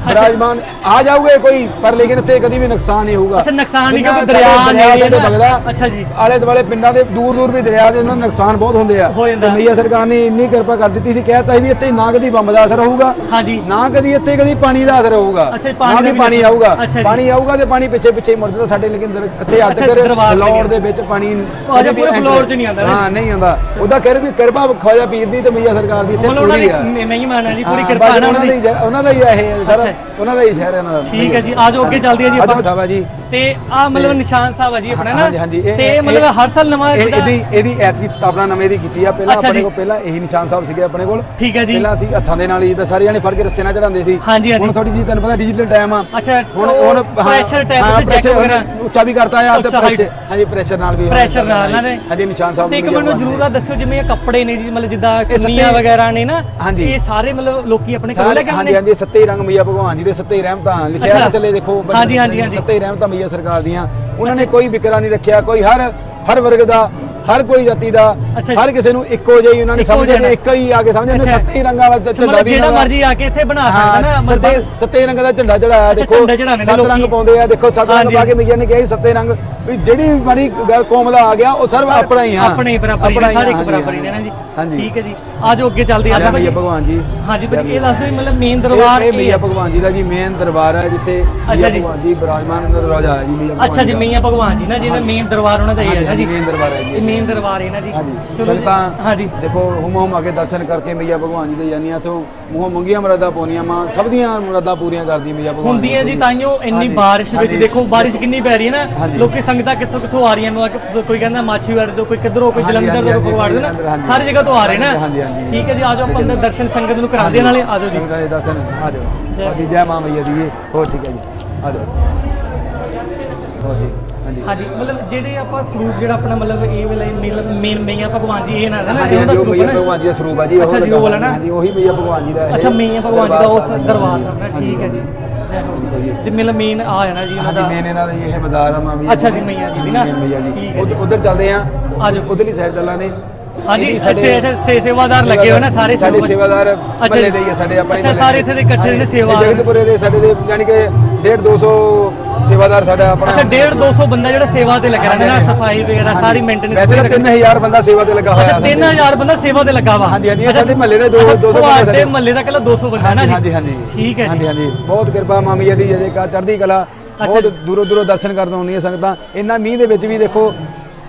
ਦੀ ਵਿਰਾਜਮਾਨ ਆ ਜਾਊਗੇ ਕੋਈ ਪਰ ਲੇਕਿਨ ਇੱਥੇ ਕਦੀ ਵੀ ਨੁਕਸਾਨ ਨਹੀਂ ਹੋਊਗਾ ਅੱਛਾ, ਨੁਕਸਾਨ ਨਹੀਂ ਕਿਉਂਕਿ ਦਰਿਆ ਨੇੜੇ ਸਾਡੇ ਨਾ। ਵਗਦਾ ਅੱਛਾ ਜੀ। ਆਲੇ ਦੁਆਲੇ ਪਿੰਡਾਂ ਦੇ ਦੂਰ ਦੂਰ ਵੀ ਦਰਿਆ ਦੇ ਉਹਨਾਂ ਨੂੰ ਨੁਕਸਾਨ ਬਹੁਤ ਹੁੰਦੇ ਆ। ਤੇ ਮਈਆ ਸਰਕਾਰ ਨੇ ਇੰਨੀ ਕਿਰਪਾ ਕਰ ਦਿੱਤੀ ਸੀ ਕਹਿਤਾ ਵੀ ਇੱਥੇ ਨਾ ਕਦੀ ਬੰਬ ਦਾ ਅਸਰ ਹੋਊਗਾ ਹਾਂਜੀ ਨਾ ਕਦੀ ਇੱਥੇ ਕਦੀ ਪਾਣੀ ਦਾ ਅਸਰ ਹੋਊਗਾ ਨਾ ਵੀ ਪਾਣੀ ਆਊਗਾ। ਪਾਣੀ ਆਊਗਾ ਤੇ ਪਾਣੀ ਪਿੱਛੇ ਪਿੱਛੇ ਮੁੜ ਜਾਂਦਾ ਸਾਡੇ ਲੇਕਿਨ ਇੱਥੇ ਅੱਜ ਅੱਛਾ, ਤੱਕ ਦਰਬਾਰ ਦੇ ਫਲੋਰ ਦੇ ਵਿੱਚ ਪਾਣੀ ਅਜੇ ਪੂਰੇ ਫਲੋਰ 'ਚ ਨਹੀਂ ਆਉਂਦਾ। ਹਾਂ ਨਹੀਂ ਆਉਂਦਾ ਉਹਦਾ ਕਹਿ ਵੀ ਕਿਰਪਾ ਖਵਾਜਾ ਪੀਰ ਦੀ ਤੇ ਮਈਆ ਸਰਕਾਰ ਦੀ ਇੱਥੇ ਪੂਰੀ ਆ ਮੈਂ ਹੀ ਮੰਨਣਾ ਜੀ ਪੂਰੀ ਕਿਰਪਾ ਨਾਲ ਉਹਨਾਂ ਉਹਨਾਂ ਦਾ ਹੀ ਜ- ਉਹਨਾਂ ਦਾ ਹੀ ਆ ਇਹ ਸਾਰਾ। ਉਹਨਾਂ ਦਾ ਹੀ ਸ਼ਹਿਰ ਹੈ ਉਹਨਾਂ ਦਾ। ਠੀਕ ਹੈ ਜੀ ਆਜੋ ਅੱਗੇ ਚੱਲਦੇ ਆ ਜੀ ਆਪਾਂ। ਜੀ। ਤੇ ਆ ਮਤਲਬ ਨਿਸ਼ਾਨ ਸਾਹਿਬ ਆ ਜੀ ਆਪਣਾ ਨਾ ਹਾਂਜੀ ਹਾਂਜੀ ਇਹ- ਤੇ ਇਹ- ਮਤਲਬ ਹਰ ਸਾਲ ਨਵਾਂ ਇਹ- ਇਹਦੀ ਇਹਦੀ ਐਤਕੀ ਸਥਾਪਨਾ ਨਵੇਂ ਦੀ ਕੀਤੀ ਆ ਪਹਿਲਾਂ ਅੱਛਾ ਆਪਣੇ ਜੀ। ਕੋਲ ਪਹਿਲਾਂ ਇਹੀ ਨਿਸ਼ਾਨ ਸਾਹਿਬ ਸੀਗੇ ਆਪਣੇ ਕੋਲ ਠੀਕ ਹੈ ਜੀ ਪਹਿਲਾਂ ਅਸੀਂ ਹੱਥਾਂ ਦੇ ਨਾਲ ਹੀ ਤਾਂ ਸਾਰੇ ਜਾਣੇ ਫੜ ਕੇ ਰੱਸੇ ਨਾਲ ਚੜਾਉਂਦੇ ਸੀ ਹਾਂਜੀ, ਹਾਂਜੀ। ਹੁਣ ਥੋੜੀ ਜੀ ਤੁਹਾਨੂੰ ਪਤਾ ਡਿਜੀਟਲ ਟਾਈਮ ਆ ਅੱਛਾ ਹੁਣ ਹੁਣ type ਹਾਂ, ਤੇ check pressure ਵਗੈਰਾ। ਉੱਚਾ ਵੀ ਕਰਤਾ ਆ ਤੇ ਉੱਚਾ ਪ੍ਰੈਸ਼ਰ height। ਹਾਂਜੀ ਪ੍ਰੈਸ਼ਰ ਨਾਲ ਵੀ ਪ੍ਰੈਸ਼ਰ ਨਾਲ ਇਹਨਾਂ ਨੇ ਹਾਂਜੀ ਨਿਸ਼ਾਨ ਸਾਹਿਬ ਤੇ ਇੱਕ ਵੀ ਮੈਨੂੰ ਜ਼ਰੂਰ ਆ ਦੱਸਿਓ ਜਿਵੇਂ ਇਹ ਕੱਪੜੇ ਨੇ ਜੀ ਮਤਲਬ ਜਿੱਦਾਂ ਇਹ ਚੁੰਨੀਆਂ ਵਗੈਰਾ ਨੇ ਨਾ ਹਾਂਜੀ। ਇਹ ਸਾਰੇ ਮਤਲਬ ਲੋਕੀ ਆਪਣੇ ਕੋਲ ਲੈ ਸਾਰੇ ਕੇ ਹਾਂਜੀ ਆਉਂਦੇ ਹਾਂਜੀ ਸੱਤੇ ਹੀ ਰੰਗ ਮਈਆ ਭਗਵਾਨ ਜੀ ਦੇ ਸੱਤੇ ਹੀ ਰਹਿਮਤਾਂ ਲਿਖਿਆ ਅੱਛਾ। ਨਾ ਥੱਲੇ ਦੇਖੋ ਬੜੇ ਹਾਂਜੀ, ਹਾਂਜੀ, ਹਾਂਜੀ। ਸੱਤੇ ਹੀ ਰਹਿਮਤਾਂ ਮਈਆ ਸਰਕਾਰ ਦੀਆਂ ਉਹਨਾਂ ਨੇ ਕੋਈ ਵਿਕਰਾ ਨਹੀਂ ਰੱਖਿਆ ਕੋਈ ਹਰ ਹਰ ਵਰਗ ਦਾ ਹਰ ਕੋਈ ਜਾਤੀ ਦਾ। ਹਰ ਕਿਸੇ ਨੂੰ ਇੱਕੋ ਜਿਹੀ ਉਹਨਾਂ ਨੇ ਜਿਹਾ। ਇੱਕ ਹੀ ਆ ਕੇ ਸਮਝਿਆ ਨੇ। ਸੱਤੇ ਹੀ ਰੰਗਾਂ ਵਾਲਾ ਝੰਡਾ ਵੀ ਜਿਹੜਾ ਦਾ- ਮਰਜ਼ੀ ਆ ਕੇ ਇੱਥੇ ਬਣਾ ਸਕਦਾ ਨਾ ਸੱਤੇ ਸੱਤੇ ਰੰਗ ਦਾ ਝੰਡਾ ਚੜਾਇਆ ਅੱਛਾ, ਦੇਖੋ ਸੱਤ ਰੰਗ। ਪਾਉਂਦੇ ਆ ਦੇਖੋ ਸੱਤ ਰੰਗ। ਪਾ ਕੇ ਮਈਆ ਨੇ ਕਿਹਾ ਸੱਤੇ ਰੰਗ ਵੀ ਜਿਹੜੀ ਵੀ ਬਣੀ ਗੱਲ ਕੌਮ ਦਾ ਆ ਗਿਆ ਉਹ ਸਰਵ ਆਪਣਾ ਹੀ ਆ। ਆਪਣੇ ਬਰਾਬਰ ਹੀ ਸਾਰੇ ਇੱਕ ਬਰਾਬਰ ਹੀ ਨੇ ਨਾ ਜੀ। ਹਾਂਜੀ। ਠੀਕ ਹੈ ਜੀ। ਆਜੋ ਅੱਗੇ ਚੱਲਦੇ ਆ ਭਾਜੀ। ਭਗਵਾਨ ਜੀ। ਹਾਂਜੀ ਭਾਜੀ ਇਹ ਦੱਸ ਦਿਓ ਮਤਲਬ ਮੇਨ ਦਰਬਾਰ ਇਹ ਮਈਆ ਭਗਵਾਨ ਜੀ ਦਾ ਜੀ ਮੇਨ ਦਰਬਾਰ ਹੈ ਜਿੱਥੇ ਅੱਛਾ ਜੀ। ਭਗਵਾਨ ਜੀ ਬਿਰਾਜਮਾਨ ਦਰਵਾਜ਼ਾ ਹੈ ਜੀ ਮਈਆ ਅੱਛਾ ਜੀ ਮਈਆ ਭਗਵਾਨ ਜੀ ਨਾ ਜਿਹਦਾ ਮੇਨ ਦਰਬਾਰ ਉਹਨਾਂ ਦਾ ਇਹ ਹੈ ਨਾ ਜੀ। ਮੇਨ ਦਰਬਾਰ ਹੈ ਜੀ। ਇਹ ਮੇਨ ਦਰਬਾਰ ਹੈ ਨਾ ਜੀ। ਹਾਂਜੀ। ਚਲੋ ਜੀ। ਸੰਗਤਾਂ ਹਾਂਜੀ। ਦੇਖੋ ਹੁਮ ਹੁਮ ਆ ਕੇ ਦਰਸ਼ਨ ਕਰਕੇ ਮਈਆ ਭਗਵਾਨ ਜੀ ਦੇ ਜਾਂਦੀਆਂ ਤੋਂ। ਮੂੰਹੋਂ ਮੰਗੀਆਂ ਮਰਾਦਾ ਪਾਉਣੀਆਂ ਮਾਂ ਸਭ ਦੀਆਂ ਮਰਾਦਾ ਪੂਰੀਆਂ ਕਰਦੀ ਮਈਆ ਭਗਵਾਨ ਹੁੰਦੀ ਹੈ ਜੀ ਤਾਈਓ ਇੰਨੀ ਬਾਰਿਸ਼ ਵਿੱਚ। ਦੇਖੋ ਬਾਰਿਸ਼ ਕਿੰਨੀ ਪੈ ਰਹੀ ਹੈ ਨਾ। ਲੋਕੀ ਸੰਗਤਾਂ ਕਿੱਥੋਂ ਕਿੱਥੋਂ ਆ ਰਹੀਆਂ ਨੇ ਕੋਈ ਕਹਿੰਦਾ ਮਾਛੀਵਾੜੇ ਤੋਂ ਕੋਈ ਕਿੱਧਰੋਂ ਕੋਈ ਜਲੰਧਰ ਤੋਂ ਕੋਈ ਤੋਂ ਨਾ। ਸਾਰੀ ਜਗ੍ਹਾ ਤੋਂ ਆ ਰਹੇ ਨਾ। ਹਾਂਜੀ, ਹਾਂਜੀ। ਠੀਕ ਹੈ ਜੀ ਆਜੋ ਆਪਾਂ ਅੰਦਰ ਦਰਸ਼ਨ ਸੰਗਤ ਨੂੰ ਕਰਾਉਂਦੇ ਨਾਲੇ ਆਜੋ ਜੀ। ਸੰਗਤਾਂ ਦੇ ਦਰਸ਼ਨ ਆ ਜੈ। ਜੈ ਮਾਂ ਮਈਆ ਦੀ ਹੋਰ ਠੀਕ ਹੈ ਜੀ। ਆ ਜਾਓ ਹੋਰ ਜੀ। ਹਾਂਜੀ ਮਤਲਬ ਜਿਹੜੇ ਆਪਾਂ ਸਰੂਪ ਜਿਹੜਾ ਆਪਣਾ ਮਤਲਬ ਇਹ ਵਾਲਾ ਮੇਨ ਮਈਆ ਭਗਵਾਨ ਜੀ ਇਹ ਨਾ ਨਾ ਹਾਂਜੀ ਹਾਂਜੀ ਉਹ ਸਰੂਪ ਮਈਆ ਹੈ ਭਗਵਾਨ ਜੀ ਦਾ ਸਰੂਪ ਆ ਜੀ ਅੱਛਾ ਜੀ, ਉਹ ਵਾਲਾ ਨਾ? ਹਾਂਜੀ ਉਹੀ ਮਈਆ ਭਗਵਾਨ ਜੀ ਦਾ ਅੱਛਾ ਮਈਆ ਭਗਵਾਨ ਜੀ ਦਾ ਉਸ ਦਰਬਾਰ ਸਾਹਿਬ। ਠੀਕ ਹੈ ਜੀ ਹੋ ਤੇ ਮਤਲਬ ਮੇਨ ਆ ਜਾਣਾ ਜੀ ਹਾਂਜੀ ਮੇਨ ਇਹਨਾਂ ਦਾ ਇਹ ਮਦਾਰ ਆ ਮਾਂ ਮਈਆ ਅੱਛਾ ਜੀ, ਮਈਆ ਜੀ ਨਾ? ਹੈ ਉਧਰ ਚੱਲਦੇ ਆ ਜਾਓ। ਉਧਰਲੀ ਸਾਈਡ ਚੱਲਾਂ ਨੇ ਹਾਂਜੀ ਇਹ ਵੀ ਸੇ- ਸੇ- ਸੇ- ਸੇਵਾਦਾਰ ਲੱਗੇ ਹੋਏ ਨਾ ਸਾਰੇ ਸਾਡੇ। ਸੇਵਾਦਾਰ ਮੱਲੇ ਜੀ। ਦੇ ਹੀ ਆ ਸਾਡੇ ਆਪਣੇ ਅੱਛਾ, ਸਾਰੇ ਇੱਥੇ ਦੇ ਇਕੱਠੇ ਨੇ ਸੇਵਾਦਾਰ। ਜਗਤਪੁਰੇ ਦੇ ਸਾਡੇ ਦੇ ਯਾਨੀ ਕਿ 1.5 200 ਸੇਵਾਦਾਰ ਸਾਡਾ ਆਪਣਾ ਅੱਛਾ 1.5 200 ਬੰਦਾ ਜਿਹੜਾ ਸੇਵਾ ਤੇ ਲੱਗਾ ਰਹਿੰਦਾ ਨਾ ਸਫ਼ਾਈ ਵਗੈਰਾ ਸਾਰੀ ਮੇਨਟੇਨੈਂਸ ਵੈਸੇ ਤਾਂ 3000 ਬੰਦਾ ਸੇਵਾ ਤੇ ਲੱਗਾ ਹੋਇਆ। ਅੱਛਾ 3000 ਬੰਦਾ ਸੇਵਾ ਤੇ ਲੱਗਾ ਵਾ। ਹਾਂਜੀ, ਹਾਂਜੀ, ਸਾਡੇ ਮਹੱਲੇ ਦੇ ਦੋ- ਅੱਛਾ, 200 ਬੰਦੇ ਸਾਡੇ। ਮਹੱਲੇ ਦਾ ਕੱਲਾ 200 ਬੰਦਾ ਹੈ ਨਾ ਜੀ? ਹਾਂਜੀ ਹਾਂਜੀ। ਠੀਕ ਹੈ ਹਾਂਜੀ ਜੀ। ਹਾਂਜੀ ਬਹੁਤ ਕਿਰਪਾ ਮਾਮੀਆ ਦੀ ਜਜੇ ਕਾ ਚੜ੍ਹਦੀ ਕਲਾ ਬਹੁਤ ਦੂਰੋਂ ਦੂਰੋਂ ਦਰਸ਼ਨ ਕਰਨ ਆਉਂਦੀਆਂ ਸੰਗਤਾਂ। ਇੰਨਾ ਮੀਂਹ ਦੇ ਵਿੱਚ ਵੀ ਦੇਖੋ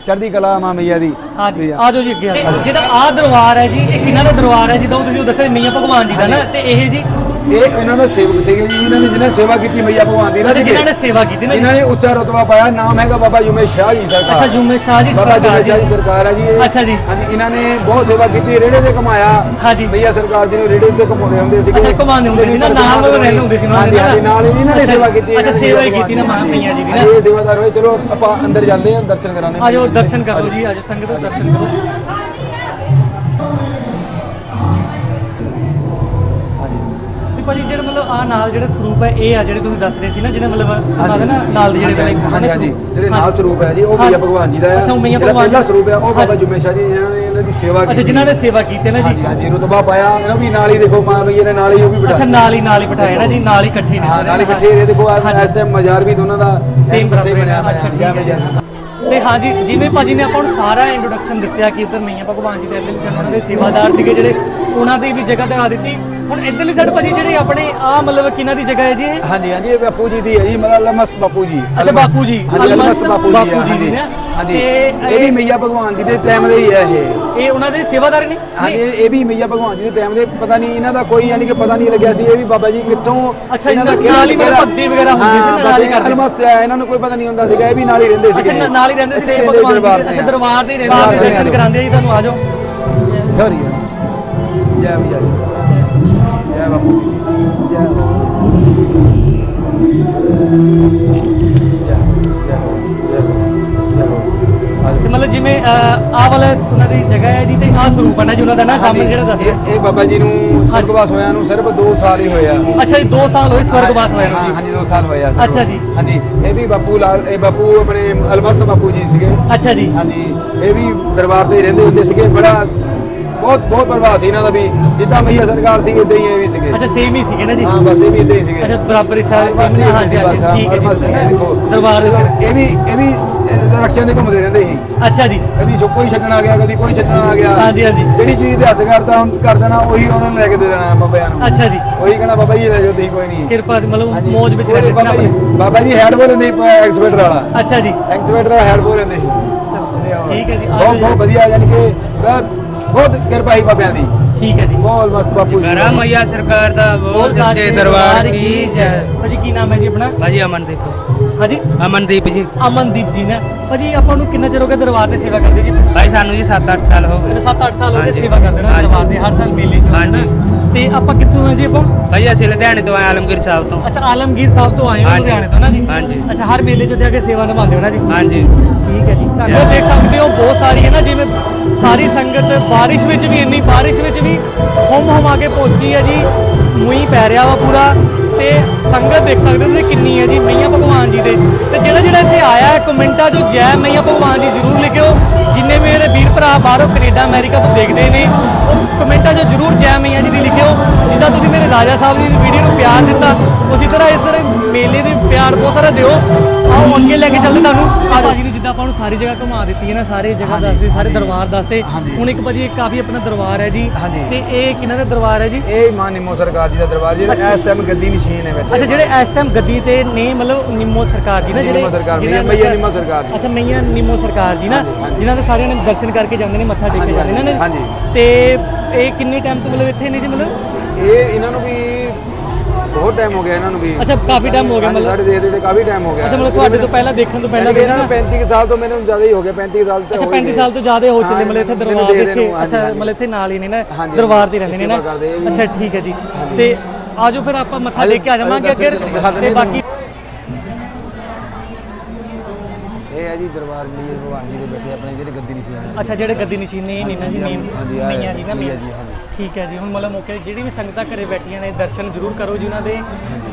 ਚੜ੍ਹਦੀ ਕਲਾ ਮਾਮੀਆ ਦੀ। ਹਾਂਜੀ ਆਜੋ ਜੀ ਅੱਗੇ। ਜਿਹੜਾ ਆ ਦਰਬਾਰ ਹੈ ਜੀ ਇਹ ਕਿਹਨਾਂ ਦਾ ਦਰਬਾਰ ਹੈ ਜਿੱਦਾਂ ਤੁਸੀਂ ਉਹ ਦੱਸਿਆ ਮੀਆਂ ਭਗਵਾਨ ਜੀ ਦਾ ਨਾ। ਤੇ ਇਹ ਜੀ ਇਹ ਇਹਨਾਂ ਦਾ ਸੇਵਕ ਸੀਗੇ ਜੀ ਇਹਨਾਂ ਨੇ ਜਿਹਨੇ ਸੇਵਾ ਕੀਤੀ ਮਈਆ ਭਗਵਾਨ ਦੀ ਨਾ ਅੱਛਾ। ਜਿਨ੍ਹਾਂ ਨੇ ਸੇਵਾ ਕੀਤੀ ਨਾ ਜੀ। ਇਹਨਾਂ ਨੇ ਉੱਚਾ ਰਤਬਾ ਪਾਇਆ ਨਾਮ ਹੈਗਾ ਬਾਬਾ ਜੁਮੇ ਸ਼ਾਹ ਜੀ ਸਰਕਾਰ ਅੱਛਾ ਜੁਮੇ ਸ਼ਾਹ ਜੀ ਬਾਬਾ ਸਰਕਾਰ ਜੁਮੇ ਜੀ ਸ਼ਾਹ ਜੀ ਸਰਕਾਰ ਹੈ ਜੀ ਇਹ। ਅੱਛਾ ਜੀ। ਹਾਂਜੀ ਇਹਨਾਂ ਨੇ ਬਹੁਤ ਸੇਵਾ ਕੀਤੀ ਰੇੜੇ ਤੇ ਕਮਾਇਆ ਹਾਂਜੀ। ਮਈਆ ਸਰਕਾਰ ਜੀ ਨੂੰ ਰੇੜੇ ਤੇ ਕਮਾਉਂਦੇ ਹੁੰਦੇ ਸੀਗੇ ਅੱਛਾ, ਕਮਾਉਂਦੇ ਹੁੰਦੇ ਸੀ ਨਾ, ਨਾਲ ਉਹ ਰਹਿੰਦੇ ਹੁੰਦੇ ਸੀ ਉਹਨਾਂ ਦੇ ਹਾਂਜੀ, ਹਾਂਜੀ, ਨਾਲ। ਹੀ ਇਹਨਾਂ ਨੇ ਅੱਛਾ, ਸੇਵਾ ਕੀਤੀ ਅੱਛਾ, ਇਹਨਾਂ ਨੇ ਸੇਵਾ ਹੀ ਕੀਤੀ ਨਾ ਹਾਂਜੀ। ਮਈਆ ਜੀ ਦੀ ਨਾ। ਹਾਂਜੀ, ਇਹ ਸੇਵਾਦਾਰ ਹੋਏ ਚਲੋ ਆਪਾਂ ਅੰਦਰ ਚੱਲਦੇ ਹਾਂ ਦਰਸ਼ਨ ਕਰਾਣੇ ਆਜੋ ਦਰਸ਼ਨ ਕਰੋ ਜੀ ਆਜੋ ਸੰਗਤ ਦਰਸ਼ਨ ਕਰੋ ਭਾਜੀ ਜਿਹੜਾ ਮਤਲਬ ਆ ਨਾਲ ਜਿਹੜੇ ਸਰੂਪ ਹੈ ਇਹ ਆ ਜਿਹੜੇ ਤੁਸੀਂ ਦੱਸ ਰਹੇ ਸੀ ਨਾ ਜਿਹੜੇ ਮਤਲਬ ਉਹਨਾਂ ਨਾ ਨਾਲ ਦੇ ਜਿਹੜੇ ਲਾਈਕ ਹਾਂਜੀ ਹਾਂਜੀ। ਜਿਹੜੇ ਨਾਲ ਸਰੂਪ ਹੈ ਜੀ ਉਹ ਹਾਂ। ਮਈਆ ਭਗਵਾਨ ਜੀ ਦਾ ਹੈ ਅੱਛਾ, ਉਹ ਮਈਆ ਜਿਹੜਾ ਭਗਵਾਨ ਪਹਿਲਾ ਜੀ। ਸਰੂਪ ਹੈ ਉਹ ਬਾਬਾ ਹਾਂਜੀ। ਜੁਮੇ ਸ਼ਾਹ ਜੀ ਜਿਹਨਾਂ ਨੇ ਇਹਨਾਂ ਦੀ ਸੇਵਾ ਅੱਛਾ ਕੀਤੀ। ਜਿਨ੍ਹਾਂ ਨੇ ਸੇਵਾ ਕੀਤੀ ਹੈ ਨਾ ਹਾਂਜੀ ਜੀ ਹਾਂਜੀ ਰੁਤਬਾ ਪਾਇਆ ਇਹਨਾਂ ਵੀ ਨਾਲ ਹੀ ਦੇਖੋ ਮਾਂ ਮਈਆ ਨੇ ਨਾਲ ਹੀ ਉਹ ਵੀ ਬਿਠਾਇਆ। ਅੱਛਾ ਨਾਲ ਹੀ ਨਾਲ ਹੀ ਬਿਠਾਇਆ ਨਾ ਜੀ ਨਾਲ ਹੀ ਇਕੱਠੇ ਨੇ ਹਾਂ ਸਾਰੇ। ਨਾਲ ਹੀ ਇਕੱਠੇ ਰਹੇ ਦੇਖੋ ਹਾਂਜੀ। ਇਸ ਟਾਈਮ ਮਜ਼ਾਰ ਵੀ ਦੋਨਾਂ ਦਾ ਸੇਮ ਬਰਾਬਰ ਬਣਿਆ ਹੈ ਅੱਛਾ ਠੀਕ ਜੈ ਹੈ ਮਈਆ ਜੀ। ਤੇ ਹਾਂਜੀ ਜਿਵੇਂ ਭਾਜੀ ਨੇ ਆਪਾਂ ਨੂੰ ਸਾਰਾ ਇੰਟਰੋਡਕਸ਼ਨ ਦੱਸਿਆ ਕਿ ਇੱਧਰ ਮਈਆਂ ਭਗਵਾਨ ਜੀ ਦੇ ਉਹਨਾਂ ਦੇ ਸੇਵਾਦਾਰ ਸੀਗੇ ਜਿਹੜੇ ਉਹਨਾਂ ਦੀ ਵੀ ਜਗ੍ਹਾ ਦਿਖਾ ਦਿੱਤੀ। ਹੁਣ ਇੱਧਰਲੀ ਸਾਈਡ ਭਾਜੀ ਜਿਹੜੇ ਆਪਣੇ ਆ ਮਤਲਬ ਕਿਹਨਾਂ ਦੀ ਜਗ੍ਹਾ ਹੈ ਜੀ ਇਹ? ਹਾਂਜੀ ਹਾਂਜੀ ਇਹ ਬਾਪੂ ਜੀ ਦੀ ਹੈ ਜੀ ਮਤਲਬ ਅਲਮਸਤ ਬਾਪੂ ਜੀ ਅੱਛਾ, ਬਾਪੂ ਜੀ, ਹਾਂਜੀ ਅਲਮਸਤ ਬਾਪੂ ਜੀ ਬਾਪੂ ਨੇ। ਹਾਂਜੀ ਤੇ ਇਹ ਵੀ ਮਈਆ ਭਗਵਾਨ ਜੀ ਦੇ ਟਾਈਮ ਦੇ ਹੀ ਹੈ ਇਹ ਇਹ ਉਹਨਾਂ ਦੇ ਸੇਵਾਦਾਰ ਨੇ ਹਾਂਜੀ ਇਹ ਇਹ ਵੀ ਮਈਆ ਭਗਵਾਨ ਜੀ ਦੇ ਟਾਈਮ ਦੇ ਪਤਾ ਨਹੀਂ ਇਹਨਾਂ ਦਾ ਕੋਈ ਯਾਨੀ ਕਿ ਪਤਾ ਨਹੀਂ ਲੱਗਿਆ ਸੀ ਇਹ ਵੀ ਬਾਬਾ ਜੀ ਕਿੱਥੋਂ ਅੱਛਾ, ਇਹਨਾਂ ਦਾ ਨਾਲ ਹੀ ਮਤਲਬ ਭਗਤੀ ਵਗੈਰਾ ਹੁੰਦੀ ਸੀ ਹਾਂ, ਨਾਲ ਹੀ ਕਰਦੇ ਸੀ। ਇਹਨਾਂ ਨੂੰ ਕੋਈ ਪਤਾ ਨਹੀਂ ਹੁੰਦਾ ਸੀਗਾ ਇਹ ਵੀ ਨਾਲ ਹੀ ਰਹਿੰਦੇ ਸੀਗੇ ਅੱਛਾ ਨਾਲ ਹੀ ਰਹਿੰਦੇ ਸੀ ਇੱਥੇ ਤੇ ਰਹਿੰਦੇ ਭਗਵਾਨ ਦਰਬਾਰ ਜੀ ਤੇ। ਅੱਛਾ ਦਰਬਾਰ ਦੇ ਹੀ ਰਹਿੰਦੇ ਆ ਦੇ ਦਰਸ਼ਨ। ਕਰਾਉਂਦੇ ਆ ਜੀ ਤੁਹਾਨੂੰ ਆਜੋ ਸੌਰੀ ਜੈ ਮਈਆ ਜੀ ਜੈ ਬਾਪੂ ਜੀ ਜੈ ਬਾਪੂ। ਜੈ ਜੈ ਹੋ। ਜੈ ਹੋ ਜੈ ਹੋ ਆ ਤੇ ਮਤਲਬ ਜਿਵੇਂ ਆਹ ਵਾਲਾ ਉਹਨਾਂ ਦੀ ਜਗ੍ਹਾ ਹੈ ਜੀ ਤੇ ਆਹ ਸਰੂਪ ਹੈ ਨਾ ਜੀ ਉਹਨਾਂ ਦਾ ਨਾ ਸਾਹਮਣੇ ਜਿਹੜਾ ਦੱਸਿਆ ਇਹ ਇਹ ਬਾਬਾ ਜੀ ਨੂੰ ਸੁਰਗਵਾਸ ਹੋਇਆ ਨੂੰ ਸਿਰਫ 2 ਸਾਲ ਹੀ ਹੋਇਆ ਅੱਛਾ ਜੀ 2 ਸਾਲ ਹੋਏ ਸਵਰਗਵਾਸ ਹੋਏ ਨੂੰ ਹਾਂ, ਜੀ। ਹਾਂਜੀ 2 ਸਾਲ ਹੋਇਆ ਸਿਰਫ। ਅੱਛਾ ਜੀ। ਹਾਂਜੀ ਇਹ ਵੀ ਬਾਪੂ ਲਾਲ ਇਹ ਬਾਪੂ ਆਪਣੇ ਅਲਮਸਤ ਬਾਪੂ ਜੀ ਸੀਗੇ। ਅੱਛਾ ਜੀ। ਹਾਂਜੀ ਇਹ ਵੀ ਦਰਬਾਰ ਤੇ ਹੀ ਰਹਿੰਦੇ ਹੁੰਦੇ ਸੀਗੇ। ਬੜਾ ਬਹੁਤ ਬਹੁਤ ਪ੍ਰਭਾਵ ਸੀ ਇਹਨਾਂ ਦਾ ਵੀ ਜਿੱਦਾਂ ਮਈਆ ਸਰਕਾਰ ਸੀ ਇਦਾਂ ਹੀ ਇਹ ਵੀ ਸੀਗੇ। ਅੱਛਾ ਸੇਮ ਹੀ ਸੀਗੇ ਨਾ ਜੀ? ਹਾਂ ਬਸ ਇਹ ਵੀ ਇਦਾਂ ਹੀ ਸੀਗੇ। ਅੱਛਾ ਬਰਾਬਰ ਹੀ ਸਾਰੇ ਸੇਮ ਨੇ। ਹਾਂਜੀ ਹਾਂਜੀ ਠੀਕ ਹੈ ਜੀ। ਦਰਬਾਰ ਦੇ ਵਿੱਚ। ਇਹ ਵੀ ਇਹ ਵੀ ਰਕਸ਼ਿਆਂ ਦੇ ਘੁੰਮਦੇ ਰਹਿੰਦੇ ਸੀ। ਅੱਛਾ ਜੀ। ਕਦੀ ਸੋ ਕੋਈ ਛੱਡਣ ਆ ਗਿਆ ਕਦੀ ਕੋਈ ਛੱਡਣ ਆ ਗਿਆ। ਹਾਂਜੀ, ਹਾਂਜੀ। ਜਿਹੜੀ ਚੀਜ਼ ਤੇ ਹੱਥ ਕਰਦਾ ਹੁਣ ਕਰ ਦੇਣਾ ਉਹੀ ਉਹਨਾਂ ਨੂੰ ਲੈ ਕੇ ਦੇ ਦੇਣਾ ਬਾਬਿਆਂ ਨੂੰ। ਅੱਛਾ ਜੀ। ਉਹੀ ਕਹਿਣਾ ਬਾਬਾ ਜੀ ਲੈ ਜਾਓ ਤੁਸੀਂ ਕੋਈ ਨਹੀਂ। ਕਿਰਪਾ ਮਤਲਬ। ਮੌਜ ਵਿੱਚ ਰਹਿੰਦੇ ਸੀ ਨਾ ਬਾਬਾ ਜੀ ਹੈਡ ਬੋਲ ਹੁੰਦੇ ਐਕਸਪਰਟ ਵਾਲਾ। ਅੱਛਾ ਜੀ। ਐਕਸਪਰਟ ਵਾਲਾ ਹੈਡ ਬੋਲ ਹੁੰਦੇ ਸੀ। ਠੀਕ ਹੈ ਜੀ, ਬਹੁਤ ਬਹੁਤ ਵਧੀਆ ਯਾਨੀ ਕਿ ਬਹੁਤ- ਕਿਰਪਾ ਹੀ ਬਾਬਿਆਂ ਦੀ। ਠੀਕ ਹੈ ਜੀ। ਬਹੁਤ ਮਸਤ ਬਾਪੂ ਜੀ। ਕਰਾ ਮਈਆ ਸਰਕਾਰ ਦਾ ਬਹੁਤ ਸੱਚੇ ਦਰਬਾਰ ਕੀ ਜੈ। ਭਾਜੀ ਕੀ ਨਾਮ ਹੈ ਜੀ ਆਪਣਾ? ਭਾਜੀ ਅਮਨਦੀਪ। ਹਾਂਜੀ। ਅਮਨਦੀਪ ਜੀ। ਅਮਨਦੀਪ ਜੀ ਨੇ। ਭਾਜੀ ਆਪਾਂ ਨੂੰ ਕਿੰਨਾ ਚਿਰ ਹੋ ਗਿਆ ਦਰਬਾਰ ਤੇ ਸੇਵਾ ਕਰਦੇ ਜੀ? ਭਾਈ ਸਾਨੂੰ ਜੀ 7-8 ਸਾਲ ਹੋ ਗਏ। 7-8 ਸਾਲ ਹੋ ਗਏ। ਸੇਵਾ ਕਰਦੇ ਨੇ। ਦਰਬਾਰ ਦੇ ਹਰ ਸਾਲ ਮੇਲੇ ਚ ਹਾਂਜੀ। ਤੇ ਆਪਾਂ ਕਿੱਥੋਂ ਆ ਜੀ ਆਪਾਂ? ਭਾਈ ਅਸੀਂ ਲੁਧਿਆਣੇ ਤੋਂ ਆਏ ਆਲਮਗੀਰ ਸਾਹਿਬ ਤੋਂ। ਅੱਛਾ ਆਲਮਗੀਰ ਸਾਹਿਬ ਤੋਂ ਆਏ ਹੋ। ਲੁਧਿਆਣੇ ਤੋਂ ਨਾ ਜੀ? ਹਾਂਜੀ। ਅੱਛਾ ਹਰ ਮੇਲੇ 'ਚ ਜਾ ਕੇ ਸੇਵਾ ਨਿਭਾਉਂਦੇ ਹੋ ਨਾ ਜੀ? ਹਾਂਜੀ। ਠੀਕ ਹੈ ਜੀ। ਤੁਹਾਨੂੰ ਦੇਖ ਸਕਦੇ ਹੋ ਬਹੁਤ ਸਾਰੀ ਹੈ ਨਾ ਜਿਵੇਂ ਸਾਰੀ ਸੰਗਤ ਬਾਰਿਸ਼ ਵਿੱਚ ਵੀ, ਇੰਨੀ ਬਾਰਿਸ਼ ਵਿੱਚ ਵੀ ਹੁਮ ਹੁਮਾ ਕੇ ਪਹੁੰਚੀ ਹੈ ਜੀ। ਮੂੰਹ ਪੈ ਰਿਹਾ ਵਾ ਪੂਰਾ ਤੇ ਸੰਗਤ ਦੇਖ ਸਕਦੇ ਹੋ ਕਿੰਨੀ ਹੈ ਜੀ ਮਈਆ ਭਗਵਾਨ ਜੀ ਦੇ। ਤੇ ਜਿਹੜਾ ਜਿਹੜਾ ਇੱਥੇ ਆਇਆ ਹੈ ਕਮੈਂਟਾਂ 'ਚ ਜੈ ਮਈਆ ਭਗਵਾਨ ਜੀ ਜ਼ਰੂਰ ਲਿਖਿਓ। ਜਿੰਨੇ ਮੇਰੇ ਵੀਰ ਭਰਾ ਬਾਹਰੋਂ ਕੈਨੇਡਾ ਅਮਰੀਕਾ ਤੋਂ ਦੇਖਦੇ ਨੇ ਉਹ ਕਮੈਂਟਾਂ 'ਚ ਜ਼ਰੂਰ ਜੈ ਮਈਆ ਜੀ ਦੀ ਲਿਖਿਓ। ਜਿੱਦਾਂ ਤੁਸੀਂ ਮੇਰੇ ਰਾਜਾ ਸਾਹਿਬ ਦੀ ਵੀਡੀਓ ਨੂੰ ਪਿਆਰ ਦਿੱਤਾ ਉਸੇ ਤਰ੍ਹਾਂ ਇਸ ਤਰ੍ਹਾਂ ਮੇਲੇ ਦੇ ਪਿਆਰ ਬਹੁਤ ਸਾਰਾ ਦਿਓ। ਆਓ ਅੱਗੇ ਲੈ ਕੇ ਚੱਲਦੇ ਤੁਹਾਨੂੰ। ਆ ਭਾਜੀ ਨੇ ਜਿੱਦਾਂ ਆਪਾਂ ਨੂੰ ਸਾਰੀ ਜਗ੍ਹਾ ਘੁਮਾ ਦਿੱਤੀ ਹੈ ਨਾ ਸਾਰੇ ਜਗ੍ਹਾ ਦੱਸਦੇ ਸਾਰੇ ਦਰਬਾਰ ਦੱਸਦੇ। ਹੁਣ ਇੱਕ ਭਾਜੀ ਕਾਫੀ ਆਪਣਾ ਦਰਬਾਰ ਹੈ ਜੀ। ਤੇ ਇਹ ਕਿਹਨਾਂ ਦਾ ਦਰਬਾਰ ਹੈ ਜੀ? ਇਹ ਨਿੰਮੋ ਸਰਕਾਰ ਜੀ ਦਾ ਦਰਬਾਰ ਜੀ ਇਸ ਟਾਈਮ ਗੱਦੀ ਨਸ਼ੀਨ ਹੈ ਵਿੱਚ ਅੱਛਾ ਜਿਹੜੇ ਇਸ ਟਾਈਮ ਗੱਦੀ ਤੇ ਨੇ ਮਤਲਬ ਨਿੰਮੋ ਸਰਕਾਰ ਜੀ ਨਾ ਜਿਹੜੇ ਨਿੰਮੋ ਸਰਕਾਰ, ਮਈਆ- ਨਿੰਮੋ ਸਰਕਾਰ। ਅੱਛਾ ਮਈਆ ਨਿੰਮੋ ਸਰਕਾਰ ਜੀ ਨਾ ਜਿਨ੍ਹਾਂ ਦੇ ਸਾਰਿਆਂ ਨੇ ਦਰਸ਼ਨ ਕਰਕੇ ਜਾਂਦੇ ਨੇ ਮੱਥਾ ਟੇਕ ਕੇ ਜਾਂਦੇ ਨੇ ਹਾਂਜੀ। ਤੇ ਇਹ ਕਿੰਨੇ ਟਾਈਮ ਤੋਂ ਮਤਲਬ ਇੱਥੇ ਨੇ ਜੀ ਮਤਲਬ ਇਹ ਇਹਨਾਂ ਨੂੰ ਵੀ ਬਹੁਤ ਟਾਈਮ ਹੋ ਗਿਆ ਇਹਨਾਂ ਨੂੰ ਵੀ ਅੱਛਾ ਕਾਫੀ ਟਾਈਮ ਹੋ ਗਿਆ ਮਤਲਬ ਸਾਡੇ ਦੇਖਦੇ ਤੇ ਕਾਫੀ ਟਾਈਮ ਹੋ ਗਿਆ ਅੱਛਾ ਮਤਲਬ ਤੁਹਾਡੇ ਤੋਂ ਪਹਿਲਾਂ ਦੇਖਣ ਤੋਂ ਪਹਿਲਾਂ ਇਹਨਾਂ ਨੂੰ ਦੇਖਣਾ 35 ਕੁ ਸਾਲ ਤੋਂ ਮੈਨੂੰ ਜ਼ਿਆਦਾ ਹੀ ਹੋ ਗਿਆ 35 ਸਾਲ ਤੋਂ ਅੱਛਾ ਹੋ ਹੀ 35 ਗਏ। ਸਾਲ ਤੋਂ ਜ਼ਿਆਦਾ ਹੋ ਚੱਲੇ ਮਤਲਬ ਇੱਥੇ ਦਰਬਾਰ ਦੇ ਅੱਛਾ। ਮਤਲਬ ਇੱਥੇ ਨਾਲ ਹੀ ਨੇ ਨਾ ਦਰਬਾਰ ਤੇ ਰਹਿੰਦੇ ਨੇ ਨਾ। ਅੱਛਾ ਠੀਕ ਹੈ ਜੀ ਤੇ ਆਜੋ ਫਿਰ ਆਪਾਂ ਮੱਥਾ ਟੇਕ ਕੇ ਆ ਜਾਵਾਂਗੇ ਅੱਗੇ। ਤੇ ਬਾਕੀ ਇਹ ਹੈ ਜੀ ਦਰਬਾਰ ਮੀਰ ਭਗਵਾਨ ਜੀ ਦੇ ਬੈਠੇ ਆਪਣੇ ਜਿਹੜੇ ਗੱਦੀ ਨਸ਼ੀਨ ਅੱਛਾ ਜਿਹੜੇ ਗੱਦੀ ਨਸ਼ੀਨ ਨੇ ਇਹ ਨੀਨਾ ਜੀ ਮੇਨ ਮਈਆਂ ਜੀ ਨਾ main। ਜੀ। ਠੀਕ ਹੈ ਜੀ ਹੁਣ ਮਤਲਬ ਮੌਕੇ ਜਿਹੜੀ ਵੀ ਸੰਗਤਾਂ ਘਰੇ ਬੈਠੀਆਂ ਨੇ ਦਰਸ਼ਨ ਜ਼ਰੂਰ ਕਰੋ ਜੀ ਉਹਨਾਂ ਦੇ।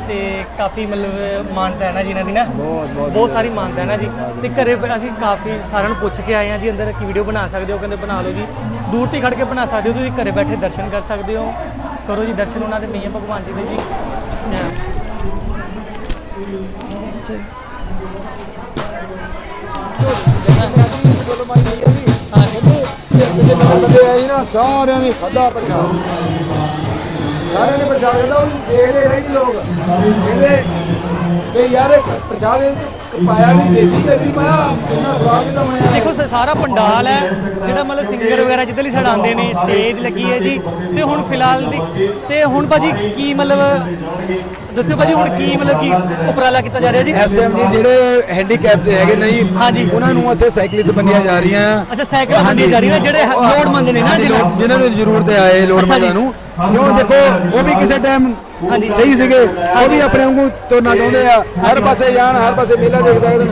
ਤੇ ਕਾਫੀ ਮਤਲਬ ਮਾਨਤਾ ਹੈ ਨਾ ਜੀ ਇਹਨਾਂ ਦੀ ਨਾ? ਬਹੁਤ ਬਹੁਤ ਬਹੁਤ ਸਾਰੀ ਮਾਨਤਾ ਹੈ ਨਾ ਜੀ। ਤੇ ਘਰੇ ਅਸੀਂ ਕਾਫੀ ਸਾਰਿਆਂ ਨੂੰ ਪੁੱਛ ਕੇ ਆਏ ਹਾਂ ਜੀ ਅੰਦਰ ਕੀ ਵੀਡੀਓ ਬਣਾ ਸਕਦੇ ਹੋ? ਕਹਿੰਦੇ ਬਣਾ ਲਓ ਜੀ। ਦੂਰ ਤੇ ਖੜ ਕੇ ਬਣਾ ਸਕਦੇ ਹੋ ਤੁਸੀਂ ਘਰੇ ਬੈਠੇ ਦਰਸ਼ਨ ਕਰ ਸਕਦੇ ਹੋ। ਕਰੋ ਜੀ ਦਰਸ਼ਨ ਉਹਨਾਂ ਦੇ ਮਈਆਂ ਭਗਵਾਨ ਜੀ ਦੇ ਜੀ। ਬੰਦੇ ਆਏ ਨਾ ਸਾਰਿਆਂ ਨੇ ਖਾਦਾ ਪ੍ਰਸ਼ਾਦ ਸਾਰਿਆਂ ਨੇ ਪ੍ਰਸ਼ਾਦ ਖਾਦਾ ਉਹ ਦੇਖਦੇ ਰਹੇ ਲੋਕ ਕਹਿੰਦੇ ਵੀ ਯਾਰ ਪ੍ਰਸ਼ਾਦ ਪਾਇਆ ਵੀ ਦੇਸੀ ਤੇ ਨਹੀਂ ਪਾਇਆ ਕਿੰਨਾ ਸਵਾਦ ਕਿਦਾਂ ਬਣਿਆ। ਦੇਖੋ ਸਾਰਾ ਪੰਡਾਲ ਹੈ ਜਿਹੜਾ ਮਤਲਬ ਸਿੰਗਰ ਵਗੈਰਾ ਜਿੱਧਰਲੀ ਸਾਈਡ ਆਉਂਦੇ ਨੇ ਸਟੇਜ ਲੱਗੀ ਹੈ ਜੀ ਤੇ ਹੁਣ ਫਿਲਹਾਲ ਦੀ ਤੇ ਹੁਣ ਭਾਜੀ ਕੀ ਮਤਲਬ ਦੱਸਿਓ ਭਾਜੀ ਹੁਣ ਕੀ ਮਤਲਬ ਕੀ ਉਪਰਾਲਾ ਕੀਤਾ ਜਾ ਰਿਹਾ ਜੀ ਇਸ ਟਾਈਮ ਜੀ ਜਿਹੜੇ ਹੈਂਡੀਕੈਪ ਤੇ ਹੈਗੇ ਨਹੀਂ ਹਾਂਜੀ। ਉਹਨਾਂ ਨੂੰ ਉੱਥੇ ਸਾਈਕਲਿਸਟ ਬੰਦੀਆਂ ਜਾ ਰਹੀਆਂ ਆ ਅੱਛਾ ਸਾਈਕਲ ਬੰਦੀਆਂ ਜਾ ਰਹੀਆਂ ਨੇ, ਜਿਹੜੇ ਲੋੜਵੰਦ ਨੇ ਨਾ ਜਿਨ੍ਹਾਂ ਨੂੰ ਜ਼ਰੂਰਤ ਹੈ ਆਏ ਜੀ। ਨੂੰ ਕਿਉਂ ਦੇਖੋ ਉਹ ਵੀ ਕਿਸੇ ਟਾਈਮ ਹਾਂਜੀ। ਸਹੀ ਸੀਗੇ ਉਹ ਵੀ ਆਪਣੇ ਵਾਂਗੂ ਤੁਰਨਾ ਚਾਹੁੰਦੇ ਆ ਹਰ ਪਾਸੇ ਜਾਣ ਹਰ ਪਾਸੇ ਮੇਲਾ ਦੇਖ ਸਕਦੇ ਨੇ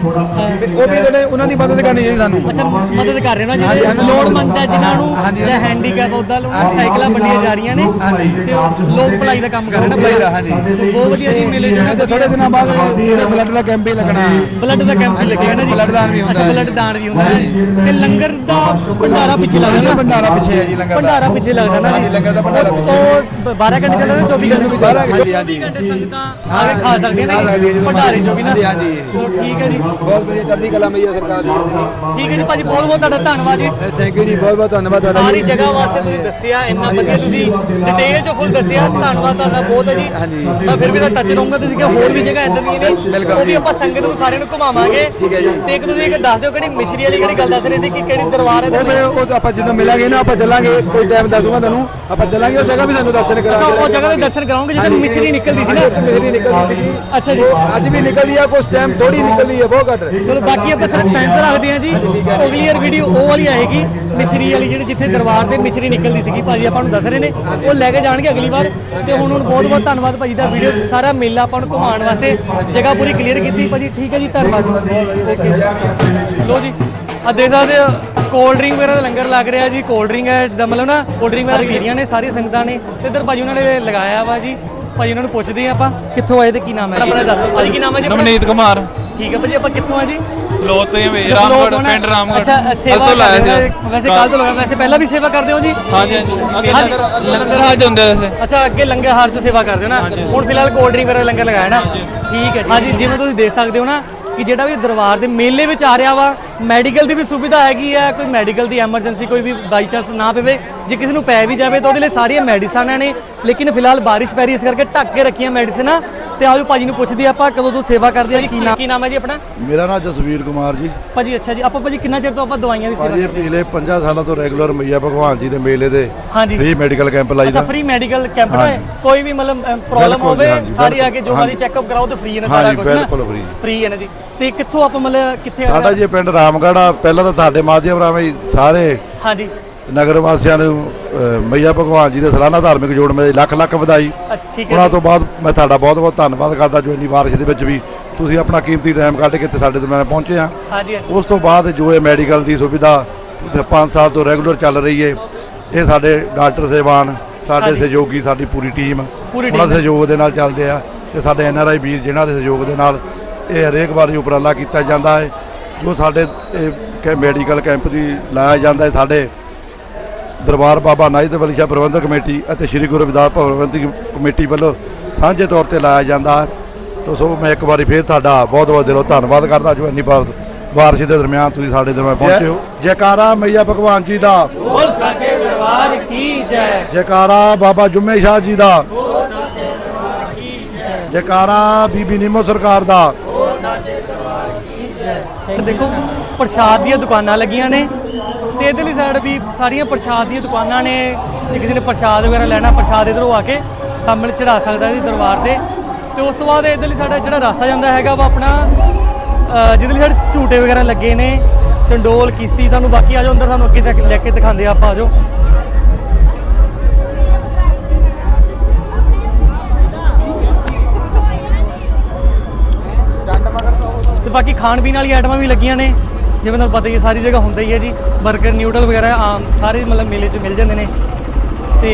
ਉਹ ਵੀ ਜਿਹੜੇ ਉਹਨਾਂ ਦੀ ਮਦਦ ਕਰਨੀ ਚਾਹੀਦੀ ਸਾਨੂੰ। ਅੱਛਾ ਮਦਦ ਕਰ ਰਹੇ ਹੋ ਨਾ ਹਾਂਜੀ, ਜਿਹੜੇ ਹਾਂਜੀ। ਲੋੜਵੰਦ ਹੈ ਜਿਨ੍ਹਾਂ ਨੂੰ ਹਾਂਜੀ, ਜਾਂ ਹਾਂਜੀ। ਹੈਂਡੀਕੈਪ ਉਹਦਾ ਸਾਈਕਲਾਂ ਵੰਡੀਆਂ ਜਾ ਰਹੀਆਂ ਨੇ ਹਾਂਜੀ। ਤੇ ਲੋਕ ਭਲਾਈ ਦਾ ਕੰਮ ਕਰ ਰਹੇ ਨੇ। ਭਲਾਈ ਦਾ, ਹਾਂਜੀ। ਬਹੁਤ ਵਧੀਆ ਜੀ ਮੇਲੇ ਇਹ ਤੇ ਥੋੜੇ ਦਿਨਾਂ ਬਾਅਦ ਇਹਦੇ ਬਲੱਡ ਦਾ ਕੈਂਪ ਵੀ ਲੱਗਣਾ। ਬਲੱਡ ਦਾ ਕੈਂਪ ਹਾਂਜੀ, ਲੱਗਿਆ ਨਾ ਜੀ। ਬਲੱਡ ਦਾਨ ਵੀ ਹੁੰਦਾ ਹੈ। ਬਲੱਡ ਦਾਨ ਵੀ ਹੁੰਦਾ ਹੈ ਤੇ ਲੰਗਰ ਦਾ ਭੰਡਾਰਾ ਪਿੱਛੇ ਲੱਗਦਾ ਭੰਡਾਰਾ ਪਿੱਛੇ ਹੈ ਜੀ ਲੰਗਰ ਦਾ। ਭੰਡਾਰਾ ਪਿੱਛੇ ਲੱਗਦਾ ਨਾ ਹਾਂਜੀ, ਲੰਗਰ ਦਾ ਭੰਡਾਰਾ ਪਿੱਛੇ। ਉਹ 12 ਘੰਟੇ ਚੱਲਦਾ ਨਾ 24 ਘੰਟੇ। ਬਾਰਾਂ ਘੰਟੇ, ਹਾਂਜੀ। ਘੰਟੇ ਸੰਗਤਾਂ ਆ ਕੇ ਖਾ ਸਕਦੀਆਂ ਨੇ ਭੰਡਾਰੇ ਚੋਂ ਵੀ ਨਾ। ਹਾਂਜੀ, ਹਾਂਜੀ। ਚਲੋ ਠੀਕ ਹੈ ਜੀ। ਬਹੁਤ ਵਧੀਆ ਚੜ੍ਹਦੀ ਕਲਾ ਮਈ ਸਰਕਾਰ ਦੀ ਠੀਕ ਹੈ ਜੀ ਭਾਜੀ ਬਹੁਤ ਬਹੁਤ ਤੁਹਾਡਾ ਧੰਨਵਾਦ ਜੀ। ਥੈਂਕ ਯੂ ਜੀ ਬਹੁਤ ਬਹੁਤ ਧੰਨਵਾਦ ਤੁਹਾਡਾ। ਸਾਰੀ ਜੀ ਜਗ੍ਹਾ ਵਾਸਤੇ ਤੁਸੀਂ ਦੱਸਿਆ ਇੰਨਾ ਵਧੀਆ ਤੁਸੀਂ ਡਿਟੇਲ ਚ ਫੁੱਲ ਦੱਸਿਆ ਧੰਨਵਾਦ ਤੁਹਾਡਾ ਬਹੁਤ ਹੈ ਜੀ। ਹਾਂਜੀ। ਮੈਂ ਫਿਰ ਵੀ ਤਾਂ ਟੱਚ ਰਹੂੰਗਾ ਤੁਸੀਂ ਕਿ ਹੋਰ ਵੀ ਜਗ੍ਹਾ ਇਦਾਂ ਦੀਆਂ ਨੇ ਬਿਲਕੁਲ ਉਹ ਵੀ ਜੀ। ਆਪਾਂ ਸੰਗਤ ਨੂੰ ਸਾਰਿਆਂ ਨੂੰ ਘੁਮਾਵਾਂਗੇ। ਠੀਕ ਹੈ ਜੀ। ਤੇ ਇੱਕ ਤੁਸੀਂ ਇੱਕ ਦੱਸ ਦਿਓ ਕਿਹੜੀ ਮਿਸ਼ਰੀ ਵਾਲੀ ਕਿਹੜੀ ਗੱਲ ਦੱਸ ਰਹੇ ਸੀ ਕਿ ਕਿਹੜੀ ਦਰਬਾਰ ਹੈ ਉਹ ਮੈਂ ਉਹ ਤਾਂ ਆਪਾਂ ਜਦੋਂ ਮਿਲਾਂਗੇ ਨਾ ਆਪਾਂ ਚੱਲਾਂਗੇ ਕੋਈ ਟਾਈਮ ਦੱਸੂਗਾ ਤੁਹਾਨੂੰ। ਆਪਾਂ ਚੱਲਾਂਗੇ ਉਹ ਜਗ੍ਹਾ ਵੀ ਸਾਨੂੰ ਦਰਸ਼ਨ ਅੱਛਾ ਕਰਾਂਗੇ ਉਹ ਜਗ੍ਹਾ ਦੇ ਦਰਸ਼ਨ ਕਰਾਉਂਗੇ ਜਿੱਥੇ ਹਾਂਜੀ। ਮਿਸ਼ਰੀ ਨਿਕਲਦੀ ਸੀ ਨਾ? ਮਿਸ਼ਰੀ ਨਿਕਲਦੀ ਅੱਛਾ ਜੀ। ਅੱਜ ਵੀ ਨਿਕਲਦੀ ਆ ਕੁਝ ਟਾਈਮ ਥੋੜੀ ਨਿਕਲਦੀ ਹੈ ਬਹੁਤ ਘੱਟ ਚਲੋ ਬਾਕੀ ਆਪਾਂ ਸਸਪੈਂਸ ਰੱਖਦੇ ਹਾਂ ਜੀ। ਅਗਲੀ ਵਾਰ ਵੀਡੀਓ ਉਹ ਵਾਲੀ ਆਏਗੀ ਮਿਸ਼ਰੀ ਵਾਲੀ ਜਿਹੜੀ ਜਿੱਥੇ ਦਰਬਾਰ ਤੇ ਮਿਸ਼ਰੀ ਨਿਕਲਦੀ ਸੀਗੀ ਭਾਜੀ ਆਪਾਂ ਨੂੰ ਦੱਸ ਰਹੇ ਨੇ। ਉਹ ਲੈ ਕੇ ਜਾਣਗੇ ਅਗਲੀ ਵਾਰ। ਤੇ ਹੁਣ ਹੁਣ ਬਹੁਤ ਬਹੁਤ ਧੰਨਵਾਦ ਭਾਜੀ ਦਾ ਵੀਡੀਓ ਸਾਰਾ ਮੇਲਾ ਆਪਾਂ ਨੂੰ ਘੁਮਾਉਣ ਵਾਸਤੇ ਜਗ੍ਹਾ ਪੂਰੀ ਕਲੀਅਰ ਕੀਤੀ। ਭਾਜੀ ਠੀਕ ਹੈ ਜੀ ਧੰਨਵਾਦ। ਲੋ ਜੀ ਆ ਦੇਖ ਸਕਦੇ ਹੋ ਕੋਲਡ ਡਰਿੰਕ ਵਗੈਰਾ ਦਾ ਲੰਗਰ ਲੱਗ ਰਿਹਾ ਜੀ ਕੋਲਡ ਡਰਿੰਕ ਹੈ ਜਿੱਦਾਂ ਮਤਲਬ ਨਾ ਕੋਲਡ ਡਰਿੰਕ ਵਗੈਰਾ ਗੀਰੀਆਂ ਨੇ ਸਾਰੀਆਂ ਸੰਗਤਾਂ ਨੇ। ਤੇ ਇੱਧਰ ਭਾਜੀ ਉਹਨਾਂ ਨੇ ਲਗਾਇਆ ਵਾ ਜੀ ਭਾਜੀ ਉਹਨਾਂ ਨੂੰ ਪੁੱਛਦੇ ਆ ਆਪਾਂ ਕਿੱਥੋਂ ਆਏ ਤੇ ਕੀ ਨਾਮ ਹੈ ਆਪਣਾ ਦੱਸੋ ਭਾਜੀ ਕੀ ਨਾਮ ਹੈ ਜੀ? ਨਵਨੀਤ ਕੁਮਾਰ। ਠੀਕ ਹੈ ਭਾਜੀ ਆਪਾਂ ਕਿੱਥੋਂ ਆ ਜੀ? ਲੋ ਤੇ ਲੋਕ ਰਾਮਗੜ ਪਿੰਡ ਰਾਮਗੜ ਅੱਛਾ ਸੇਵਾ ਤੋਂ ਲਾਇਆ। ਵੈਸੇ ਕੱਲ ਤੋਂ ਲਾਇਆ ਵੈਸੇ ਪਹਿਲਾਂ ਵੀ ਸੇਵਾ ਕਰਦੇ ਹੋ ਜੀ? ਹਾਂਜੀ ਹਾਂਜੀ। ਲੰਗਰ ਹਾਲ ਹੁੰਦੇ ਵੈਸੇ। ਅੱਛਾ ਅੱਗੇ ਲੰਗਰ ਹਾਰ ਚ ਸੇਵਾ ਕਰਦੇ ਹੋ ਨਾ? ਹੁਣ ਫਿਲਹਾਲ ਕੋਲਡ ਡਰਿੰਕ ਵਗੈਰਾ ਲੰਗਰ ਲਗਾਇਆ ਨਾ? ਠੀਕ ਹੈ ਹਾਂਜੀ ਜਿਵੇਂ ਤੁਸੀਂ ਦੇਖ ਸਕਦੇ ਹੋ ਨਾ ਕਿ ਜਿਹੜਾ ਵੀ ਦਰਬਾਰ ਦੇ ਮੇਲੇ ਵਿੱਚ ਆ ਰਿਹਾ ਵਾ ਮੈਡੀਕਲ ਦੀ ਵੀ ਸੁਵਿਧਾ ਹੈਗੀ ਆ ਕੋਈ ਮੈਡੀਕਲ ਦੀ ਐਮਰਜੈਂਸੀ ਕੋਈ ਵੀ ਬਾਈ ਚਾਂਸ ਨਾ ਪਵੇ ਜੇ ਕਿਸੇ ਨੂੰ ਪੈ ਵੀ ਜਾਵੇ ਤਾਂ ਉਹਦੇ ਲਈ ਸਾਰੀਆਂ ਮੈਡੀਸਨਾਂ ਨੇ ਲੇਕਿਨ ਫਿਲਹਾਲ ਬਾਰਿਸ਼ ਪੈ ਰਹੀ ਇਸ ਕਰਕੇ ਢੱਕ ਕੇ ਰੱਖੀਆਂ ਮੈਡੀਸਨਾਂ। ਤੇ ਆਜੋ ਭਾਜੀ ਨੂੰ ਪੁੱਛਦੇ ਆਪਾਂ ਕਦੋਂ ਤੋਂ ਸੇਵਾ ਕਰਦੇ ਆ ਜੀ ਕੀ ਨਾਮ ਕੀ ਨਾਮ ਹੈ ਜੀ ਆਪਣਾ? ਮੇਰਾ ਨਾਮ ਜਸਵੀਰ ਕੁਮਾਰ ਜੀ। ਭਾਜੀ ਅੱਛਾ ਜੀ ਆਪਾਂ ਭਾਜੀ ਕਿੰਨਾ ਚਿਰ ਤੋਂ ਆਪਾਂ ਦਵਾਈਆਂ ਦੀ ਸੇਵਾ ਭਾਜੀ ਪਿਛਲੇ 50 ਸਾਲਾਂ ਤੋਂ ਰੈਗੂਲਰ ਮਈਆ ਭਗਵਾਨ ਜੀ ਦੇ ਮੇਲੇ ਦੇ ਹਾਂਜੀ। ਫ੍ਰੀ ਮੈਡੀਕਲ ਕੈਂਪ ਅੱਛਾ ਲਾਈਦਾ ਫ੍ਰੀ ਮੈਡੀਕਲ ਕੈਂਪ ਨਾ ਹੈ? ਕੋਈ ਵੀ ਮਤਲਬ ਪ੍ਰੋਬਲਮ ਹੋਵੇ ਸਾਰੀ ਆ ਕੇ ਜੋ ਮਰਜ਼ੀ ਚੈੱਕਅਪ ਕਰਾਓ ਤੇ ਫ੍ਰੀ ਹੈ ਨਾ ਸਾਰਾ ਕੁਝ ਬਿਲਕੁਲ free। ਫ੍ਰੀ ਹੈ ਨਾ ਜੀ। ਤੇ ਕਿੱਥੋਂ ਆਪਾਂ ਮਤਲਬ ਕਿੱਥੇ ਆ ਸਾਡਾ ਜੀ ਪਿੰਡ ਰਾਮਗੜ੍ਹ ਆ ਪਹਿਲਾਂ ਤਾਂ ਤੁਹਾਡੇ ਮਾਧਿਅਮ ਰਾਹੀਂ ਸਾਰੇ ਹਾਂਜੀ। ਨਗਰ ਵਾਸੀਆਂ ਨੂੰ ਅ, ਮਈਆ ਭਗਵਾਨ ਜੀ ਦੇ ਸਾਲਾਨਾ ਧਾਰਮਿਕ ਜੋੜ ਮੇਲੇ ਲੱਖ ਲੱਖ ਵਧਾਈ ਅ, ਠੀਕ ਹੈ ਉਹਨਾਂ ਜੀ। ਤੋਂ ਬਾਅਦ ਮੈਂ ਤੁਹਾਡਾ ਬਹੁਤ ਬਹੁਤ ਧੰਨਵਾਦ ਕਰਦਾ ਜੋ ਇੰਨੀ ਬਾਰਿਸ਼ ਦੇ ਵਿੱਚ ਵੀ ਤੁਸੀਂ ਆਪਣਾ ਕੀਮਤੀ ਟਾਈਮ ਕੱਢ ਕੇ ਇੱਥੇ ਸਾਡੇ ਦਰਮਿਆਨ ਪਹੁੰਚੇ ਆ ਹਾਂਜੀ ਹਾਂਜੀ। ਉਸ ਤੋਂ ਬਾਅਦ ਜੋ ਇਹ ਮੈਡੀਕਲ ਦੀ ਸੁਵਿਧਾ 5 ਸਾਲ ਤੋਂ ਰੈਗੂਲਰ ਚੱਲ ਰਹੀ ਹੈ ਇਹ ਸਾਡੇ ਡਾਕਟਰ ਸੇਵਾਨ ਸਾਡੇ ਹਾਂਜੀ। ਸਹਿਯੋਗੀ ਸਾਡੀ ਪੂਰੀ ਟੀਮ ਪੂਰੀ ਉਹਨਾਂ team ਦੇ ਸਹਿਯੋਗ ਦੇ ਨਾਲ ਚੱਲਦੇ ਆ ਤੇ ਸਾਡੇ ਐਨ ਆਰ ਆਈ ਵੀਰ ਜਿਨ੍ਹਾਂ ਦੇ ਸਹਿਯੋਗ ਦੇ ਨਾਲ ਇਹ ਹਰੇਕ ਵਾਰੀ ਉਪਰਾਲਾ ਕੀਤਾ ਜਾਂਦਾ ਹੈ ਜੋ ਸਾਡੇ ਇਹ ਮੈਡੀਕਲ ਕੈਂਪ ਦੀ ਲਾਇਆ ਜਾਂਦਾ ਹੈ ਸਾਡੇ ਦਰਬਾਰ ਬਾਬਾ ਨਾਇਦ ਵਲੀ ਸਾਹਿਬ ਪ੍ਰਬੰਧਕ ਕਮੇਟੀ ਅਤੇ ਸ੍ਰੀ ਗੁਰੂ ਰਵਿਦਾਸ ਪ੍ਰਬੰਧਕ ਕਮੇਟੀ ਵੱਲੋਂ ਸਾਂਝੇ ਤੌਰ ਤੇ ਲਾਇਆ ਜਾਂਦਾ ਹੈ। ਤੋ ਸੋ ਮੈਂ ਇੱਕ ਵਾਰੀ ਫੇਰ ਤੁਹਾਡਾ ਬਹੁਤ ਬਹੁਤ ਦਿਲੋਂ ਧੰਨਵਾਦ ਕਰਦਾ ਜੋ ਇੰਨੀ ਬਾਰ ਬਾਰਿਸ਼ ਦੇ ਦਰਮਿਆਨ ਤੁਸੀਂ ਸਾਡੇ ਦਰਮਿਆਨ ਪਹੁੰਚੇ ਹੋ। ਜੈਕਾਰਾ ਮਈਆ ਭਗਵਾਨ ਜੀ ਦਾ। ਬੋਲ ਸੱਚੇ ਦਰਬਾਰ ਕੀ ਜੈ? ਜੈਕਾਰਾ ਬਾਬਾ ਜੁਮੇ ਸ਼ਾਹ ਜੀ ਦਾ। ਜੈਕਾਰਾ ਬੀਬੀ ਨਿੰਮੋ ਸਰਕਾਰ ਦਾ। ਤੇ ਦੇਖੋ ਪ੍ਰਸ਼ਾਦ ਦੀਆਂ ਦੁਕਾਨਾਂ ਲੱਗੀਆਂ ਨੇ। ਇਧਰਲੀ ਸਾਈਡ ਵੀ ਸਾਰੀਆਂ ਪ੍ਰਸ਼ਾਦ ਦੀਆਂ ਦੁਕਾਨਾਂ ਨੇ ਜੇ ਕਿਸੇ ਨੇ ਪ੍ਰਸ਼ਾਦ ਵਗੈਰਾ ਲੈਣਾ ਪ੍ਰਸ਼ਾਦ ਇਧਰੋਂ ਆ ਕੇ ਸਾਹਮਣੇ ਚੜਾ ਸਕਦਾ ਜੀ ਦਰਬਾਰ ਤੇ। ਤੇ ਉਸ ਤੋਂ ਬਾਅਦ ਇਧਰਲੀ ਸਾਡਾ ਜਿਹੜਾ ਰਸਤਾ ਜਾਂਦਾ ਹੈਗਾ ਵਾ ਆਪਣਾ ਅ, ਜਿਹਦੇ ਲਈ ਸਾਡੇ ਝੂਟੇ ਵਗੈਰਾ ਲੱਗੇ ਨੇ ਚੰਡੋਲ ਕਿਸ਼ਤੀ ਤੁਹਾਨੂੰ ਬਾਕੀ ਆ ਜਾਓ ਅੰਦਰ ਤੁਹਾਨੂੰ ਅੱਗੇ ਤੱਕ ਲੈ ਕੇ ਦਿਖਾਉਂਦੇ ਆਪਾਂ ਆ ਜਾਓ। ਤੇ ਬਾਕੀ ਖਾਣ ਪੀਣ ਵਾਲੀ ਆਈਟਮਾਂ ਵੀ ਲੱਗੀਆਂ ਨੇ। ਜਿਵੇਂ ਤੁਹਾਨੂੰ ਪਤਾ ਹੀ ਹੈ ਸਾਰੀ ਜਗ੍ਹਾ ਹੁੰਦਾ ਹੀ ਹੈ ਜੀ 버ਗਰ ਨਿਊਡਲ ਵਗੈਰਾ ਆਮ ਸਾਰੇ ਮਤਲਬ ਮੇਲੇ 'ਚ ਮਿਲ ਜਾਂਦੇ ਨੇ। ਤੇ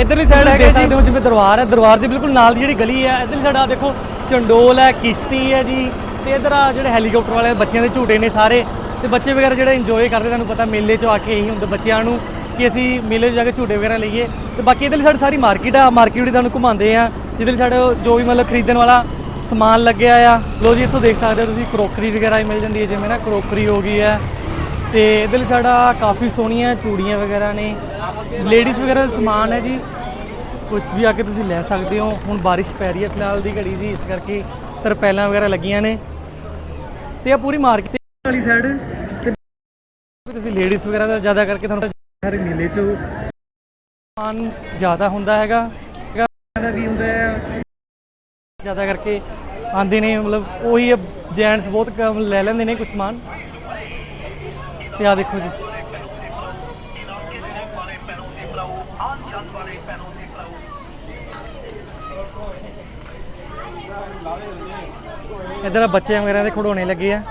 ਇਧਰਲੀ ਸਾਈਡ ਹੈਗਾ ਸਕਦੇ ਹੋ ਜਿਵੇਂ ਦਰਬਾਰ ਹੈ ਦਰਬਾਰ ਦੇ ਬਿਲਕੁਲ ਨਾਲ ਦੀ ਜਿਹੜੀ ਗਲੀ ਹੈ ਇਧਰਲੀ ਸਾਈਡ ਆ ਦੇਖੋ ਚੰਡੋਲ ਹੈ ਕਿਸ਼ਤੀ ਹੈ ਜੀ ਤੇ ਇਧਰ ਆ ਜਿਹੜੇ ਹੈਲੀਕਾਪਟਰ ਵਾਲੇ ਬੱਚਿਆਂ ਦੇ ਝੂਟੇ ਨੇ ਸਾਰੇ। ਤੇ ਬੱਚੇ ਵਗੈਰਾ ਜਿਹੜੇ ਇੰਜੋਏ ਕਰਦੇ ਤੁਹਾਨੂੰ ਪਤਾ ਮੇਲੇ 'ਚ ਆ ਕੇ ਇਹੀ ਹੁੰਦਾ ਬੱਚਿਆਂ ਨੂੰ ਕਿ ਅਸੀਂ ਮੇਲੇ 'ਚ ਜਾ ਕੇ ਝੂਟੇ ਵਗੈਰਾ ਲਈਏ। ਤੇ ਬਾਕੀ ਇਧਰਲੀ ਸਾਈਡ ਸਾਰੀ ਮਾਰਕੀਟ ਆ ਮਾਰਕੀਟ ਵੀ ਤੁਹਾਨੂੰ ਘੁਮਾਉਂਦੇ ਆ ਜਿਹਦੇ ਲਈ ਸਾਡੇ ਜੋ ਵੀ ਮਤਲਬ ਖਰੀਦਣ ਵਾਲਾ ਸਮਾਨ ਲੱਗਿਆ ਆ। ਲੋ ਜੀ, ਇੱਥੋਂ ਦੇਖ ਸਕਦੇ ਹੋ ਤੁਸੀਂ, ਕਰੋਕਰੀ ਵਗੈਰਾ ਹੀ ਮਿਲ ਜਾਂਦੀ ਹੈ, ਜਿਵੇਂ ਨਾ ਕਰੋਕਰੀ ਹੋ ਗਈ ਹੈ। ਤੇ ਇਹਦੇ ਲਈ ਸਾਡਾ ਕਾਫੀ ਸੋਹਣੀਆਂ ਚੂੜੀਆਂ ਵਗੈਰਾ ਨੇ। ਲੇਡੀਜ਼ ਵਗੈਰਾ ਦਾ ਸਮਾਨ ਹੈ ਜੀ। ਕੁਝ ਵੀ ਆ ਕੇ ਤੁਸੀਂ ਲੈ ਸਕਦੇ ਹੋ। ਹੁਣ ਬਾਰਿਸ਼ ਪੈ ਰਹੀ ਹੈ ਫਿਲਹਾਲ ਦੀ ਘੜੀ ਜੀ, ਇਸ ਕਰਕੇ ਤਰਪੈਲਾਂ ਵਗੈਰਾ ਲੱਗੀਆਂ ਨੇ। ਤੇ ਆ ਪੂਰੀ ਮਾਰਕੀਟ ਵਾਲੀ ਸਾਈਡ ਤੇ ਤੁਸੀਂ ਲੇਡੀਜ਼ ਵਗੈਰਾ ਦਾ ਜ਼ਿਆਦਾ ਕਰਕੇ ਤੁਹਾਨੂੰ ਹਰ ਮੇਲੇ 'ਚ ਸਮਾਨ ਜ਼ਿਆਦਾ ਹੁੰਦਾ ਹੈਗਾ। ਵੀ ਹੁੰਦਾ ਹੈ ਜ਼ਿਆਦਾ ਕਰਕੇ ਆਂਦੇ ਨੇ, ਮਤਲਬ ਉਹੀ ਜੈਂਟਸ ਬਹੁਤ ਕਮ ਲੈ ਲੈਂਦੇ ਨੇ ਕੁਝ ਸਮਾਨ। ਤੇ ਆ ਦੇਖੋ ਜੀ। ਇਧਰ ਬੱਚਿਆਂ ਵਗੈਰਾ ਦੇ ਖਿਡੌਣੇ ਲੱਗੇ ਆ।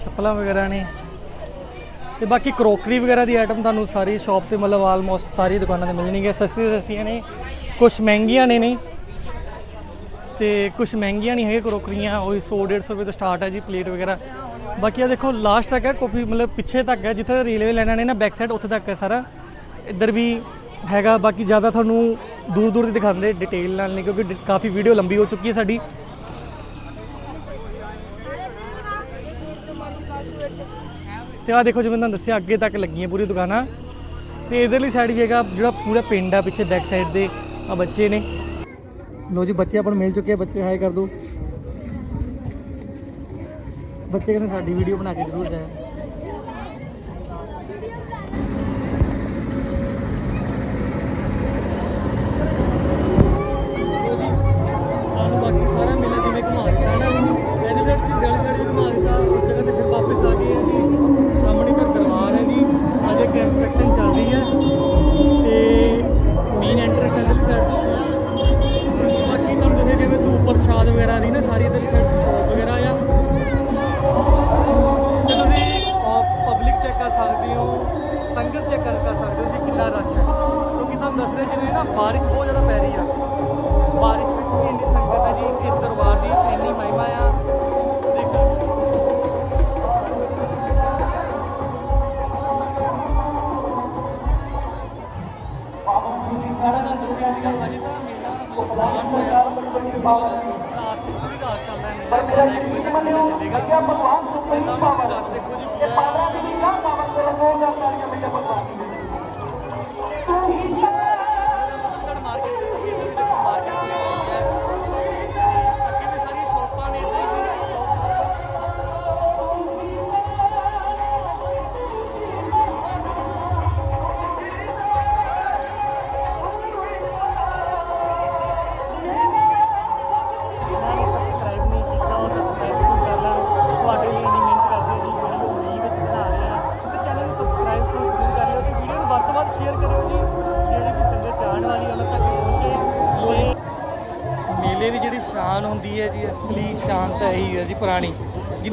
ਚੱਪਲਾਂ ਵਗੈਰਾ ਨੇ। ਤੇ ਬਾਕੀ ਕਰੋਕਰੀ ਵਗੈਰਾ ਦੀ ਆਈਟਮ ਤੁਹਾਨੂੰ ਸਾਰੀ ਸ਼ਾਪ ਤੇ, ਮਤਲਬ ਆਲਮੋਸਟ ਸਾਰੀ ਦੁਕਾਨਾਂ ਤੇ ਮਿਲ ਸਸਤੀ ਸਸਤੀਆਂ ਨੇ। ਕੁਝ ਮਹਿੰਗੀਆਂ ਨੇ ਨਹੀਂ। ਤੇ ਕੁਝ ਮਹਿੰਗੀਆਂ ਨਹੀਂ ਹੈਗੇ ਕਰੋਕਰੀਆਂ, ਉਹ 100 150 ਰੁਪਏ ਤੋਂ ਸਟਾਰਟ ਹੈ ਜੀ ਪਲੇਟ ਵਗੈਰਾ। ਬਾਕੀ ਆ ਦੇਖੋ ਲਾਸਟ ਤੱਕ ਹੈ, ਕਾਫੀ ਮਤਲਬ ਪਿੱਛੇ ਤੱਕ ਹੈ, ਜਿੱਥੇ ਰੇਲਵੇ ਲਾਈਨਾਂ ਨੇ ਨਾ ਬੈਕ ਸਾਈਡ ਉੱਥੇ ਤੱਕ ਹੈ ਸਾਰਾ। ਇੱਧਰ ਵੀ ਹੈਗਾ, ਬਾਕੀ ਜ਼ਿਆਦਾ ਤੁਹਾਨੂੰ ਦੂਰ ਦੂਰ ਦੀ ਦਿਖਾਉਂਦੇ ਡਿਟੇਲ ਨਾਲ ਨਹੀਂ, ਕਿਉਂਕਿ ਡ- ਕਾਫੀ ਵੀਡੀਓ ਲੰਬੀ ਹੋ ਚੁੱਕੀ ਹੈ ਸਾਡੀ। ਤੇ ਆ ਦੇਖੋ, ਜਿਵੇਂ ਤੁਹਾਨੂੰ ਦੱਸਿਆ, ਅੱਗੇ ਤੱਕ ਲੱਗੀਆਂ ਪੂਰੀ ਦੁਕਾਨਾਂ। ਤੇ ਇਧਰਲੀ ਸਾਈਡ ਵੀ ਹੈਗਾ, ਜਿਹੜਾ ਪੂਰਾ ਪਿੰਡ ਆ, ਪਿੱਛੇ ਬੈਕ ਸਾਈਡ ਦੇ। ਆ ਬੱਚੇ ਨੇ। ਲੋ ਜੀ, ਬੱਚੇ ਆਪਾਂ ਨੂੰ ਮਿਲ ਚੁੱਕੇ ਆ। ਬੱਚੇ ਹਾਈ ਕਰ ਦਿਓ ਬੱਚੇ ਕਹਿੰਦੇ ਸਾਡੀ ਵੀਡੀਓ ਬਣਾ ਕੇ ਜ਼ਰੂਰ ਜਾਇਆ।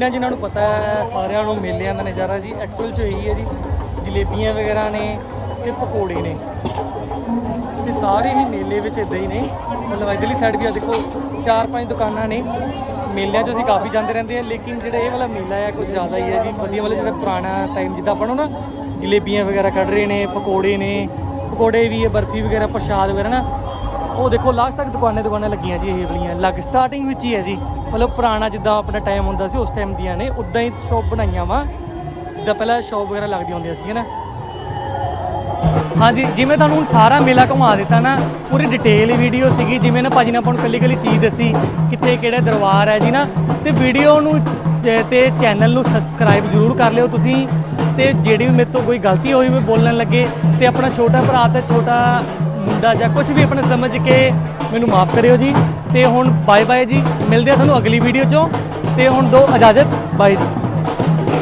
ਜਿਨ੍ਹਾਂ ਜਿਨ੍ਹਾਂ ਨੂੰ ਪਤਾ ਹੈ, ਸਾਰਿਆਂ ਨੂੰ ਮੇਲਿਆਂ ਦਾ ਨਜ਼ਾਰਾ ਜੀ। ਐਕਚੁਅਲ 'ਚ ਇਹੀ ਹੈ ਜੀ, ਜਲੇਬੀਆਂ ਵਗੈਰਾ ਨੇ ਤੇ ਪਕੌੜੇ ਨੇ। ਤੇ ਸਾਰੇ ਹੀ ਮੇਲੇ ਵਿੱਚ ਇਦਾਂ ਹੀ ਨੇ। ਮਤਲਬ ਇਧਰਲੀ ਸਾਈਡ ਵੀ ਆ, ਦੇਖੋ, ਚਾਰ ਪੰਜ ਦੁਕਾਨਾਂ ਨੇ। ਮੇਲਿਆਂ 'ਚ ਅਸੀਂ ਕਾਫੀ ਜਾਂਦੇ ਰਹਿੰਦੇ ਆ, ਲੇਕਿਨ ਜਿਹੜਾ ਇਹ ਵਾਲਾ ਮੇਲਾ ਹੈ, ਕੁਝ ਜ਼ਿਆਦਾ ਹੀ ਹੈ ਜੀ। ਵਧੀਆ ਵਾਲਾ ਜਿਹੜਾ ਪੁਰਾਣਾ ਟਾਈਮ ਜਿੱਦਾਂ ਆਪਾਂ ਨੂੰ ਨਾ, ਜਲੇਬੀਆਂ ਵਗੈਰਾ ਕੱਢ ਰਹੇ ਨੇ, ਪਕੌੜੇ ਨੇ। ਪਕੌੜੇ ਵੀ ਹੈ, ਬਰਫੀ ਵਗੈਰਾ, ਪ੍ਰਸ਼ਾਦ ਵਗੈਰਾ ਨਾ। ਉਹ ਦੇਖੋ ਲਾਸਟ ਤੱਕ ਦੁਕਾਨਾਂ ਦੁਕਾਨਾਂ ਲੱਗੀਆਂ ਜੀ, ਇਹ ਵਾਲੀਆਂ। ਲੱਗ ਸਟਾਰਟਿੰਗ ਵਿੱਚ ਹੀ ਹੈ ਜੀ। ਮਤਲਬ ਪੁਰਾਣਾ ਜਿੱਦਾਂ ਆਪਣਾ ਟਾਈਮ ਹੁੰਦਾ ਸੀ, ਉਸ ਟਾਈਮ ਦੀਆਂ ਨੇ। ਉਦਾਂ ਹੀ ਸ਼ੌਪ ਬਣਾਈਆਂ ਵਾ। ਜਿੱਦਾਂ ਪਹਿਲਾਂ ਸ਼ੌਪ ਵਗੈਰਾ ਲੱਗਦੀਆਂ ਹੁੰਦੀਆਂ ਸੀ ਨਾ। ਹਾਂਜੀ, ਜਿਵੇਂ ਤੁਹਾਨੂੰ ਹੁਣ ਸਾਰਾ ਮੇਲਾ ਘੁਮਾ ਦਿੱਤਾ ਨਾ, ਪੂਰੀ ਡਿਟੇਲ ਵੀਡੀਓ ਸੀਗੀ। ਜਿਵੇਂ ਨਾ ਭਾਜੀ ਨੇ ਆਪਾਂ ਨੂੰ ਕੱਲੀ ਕੱਲੀ ਚੀਜ਼ ਦੱਸੀ, ਕਿੱਥੇ ਕਿਹੜਾ ਦਰਬਾਰ ਹੈ ਜੀ ਨਾ। ਤੇ ਵੀਡੀਓ ਨੂੰ ਤੇ- ਚੈਨਲ ਨੂੰ ਸਬਸਕ੍ਰਾਈਬ ਜ਼ਰੂਰ ਕਰ ਲਿਓ ਤੁਸੀਂ। ਤੇ ਜਿਹੜੀ ਵੀ ਮੇਰੇ ਤੋਂ ਕੋਈ ਗਲਤੀ ਹੋਈ ਵੀ ਬੋਲਣ ਲੱਗੇ, ਤੇ ਆਪਣਾ ਛੋਟਾ ਭਰਾ ਤੇ ਛੋਟਾ ਮੁੰਡਾ ਜਾਂ ਕੁਝ ਵੀ ਆਪਣੇ ਸਮਝ ਕੇ ਮੈਨੂੰ ਮਾਫ ਕਰਿਓ ਜੀ। ਤੇ ਹੁਣ ਬਾਏ ਬਾਏ ਜੀ। ਮਿਲਦੇ ਆ ਤੁਹਾਨੂੰ ਅਗਲੀ ਵੀਡੀਓ 'ਚੋਂ। ਤੇ ਹੁਣ ਦੋ ਇਜਾਜ਼ਤ। ਬਾਏ ਜੀ।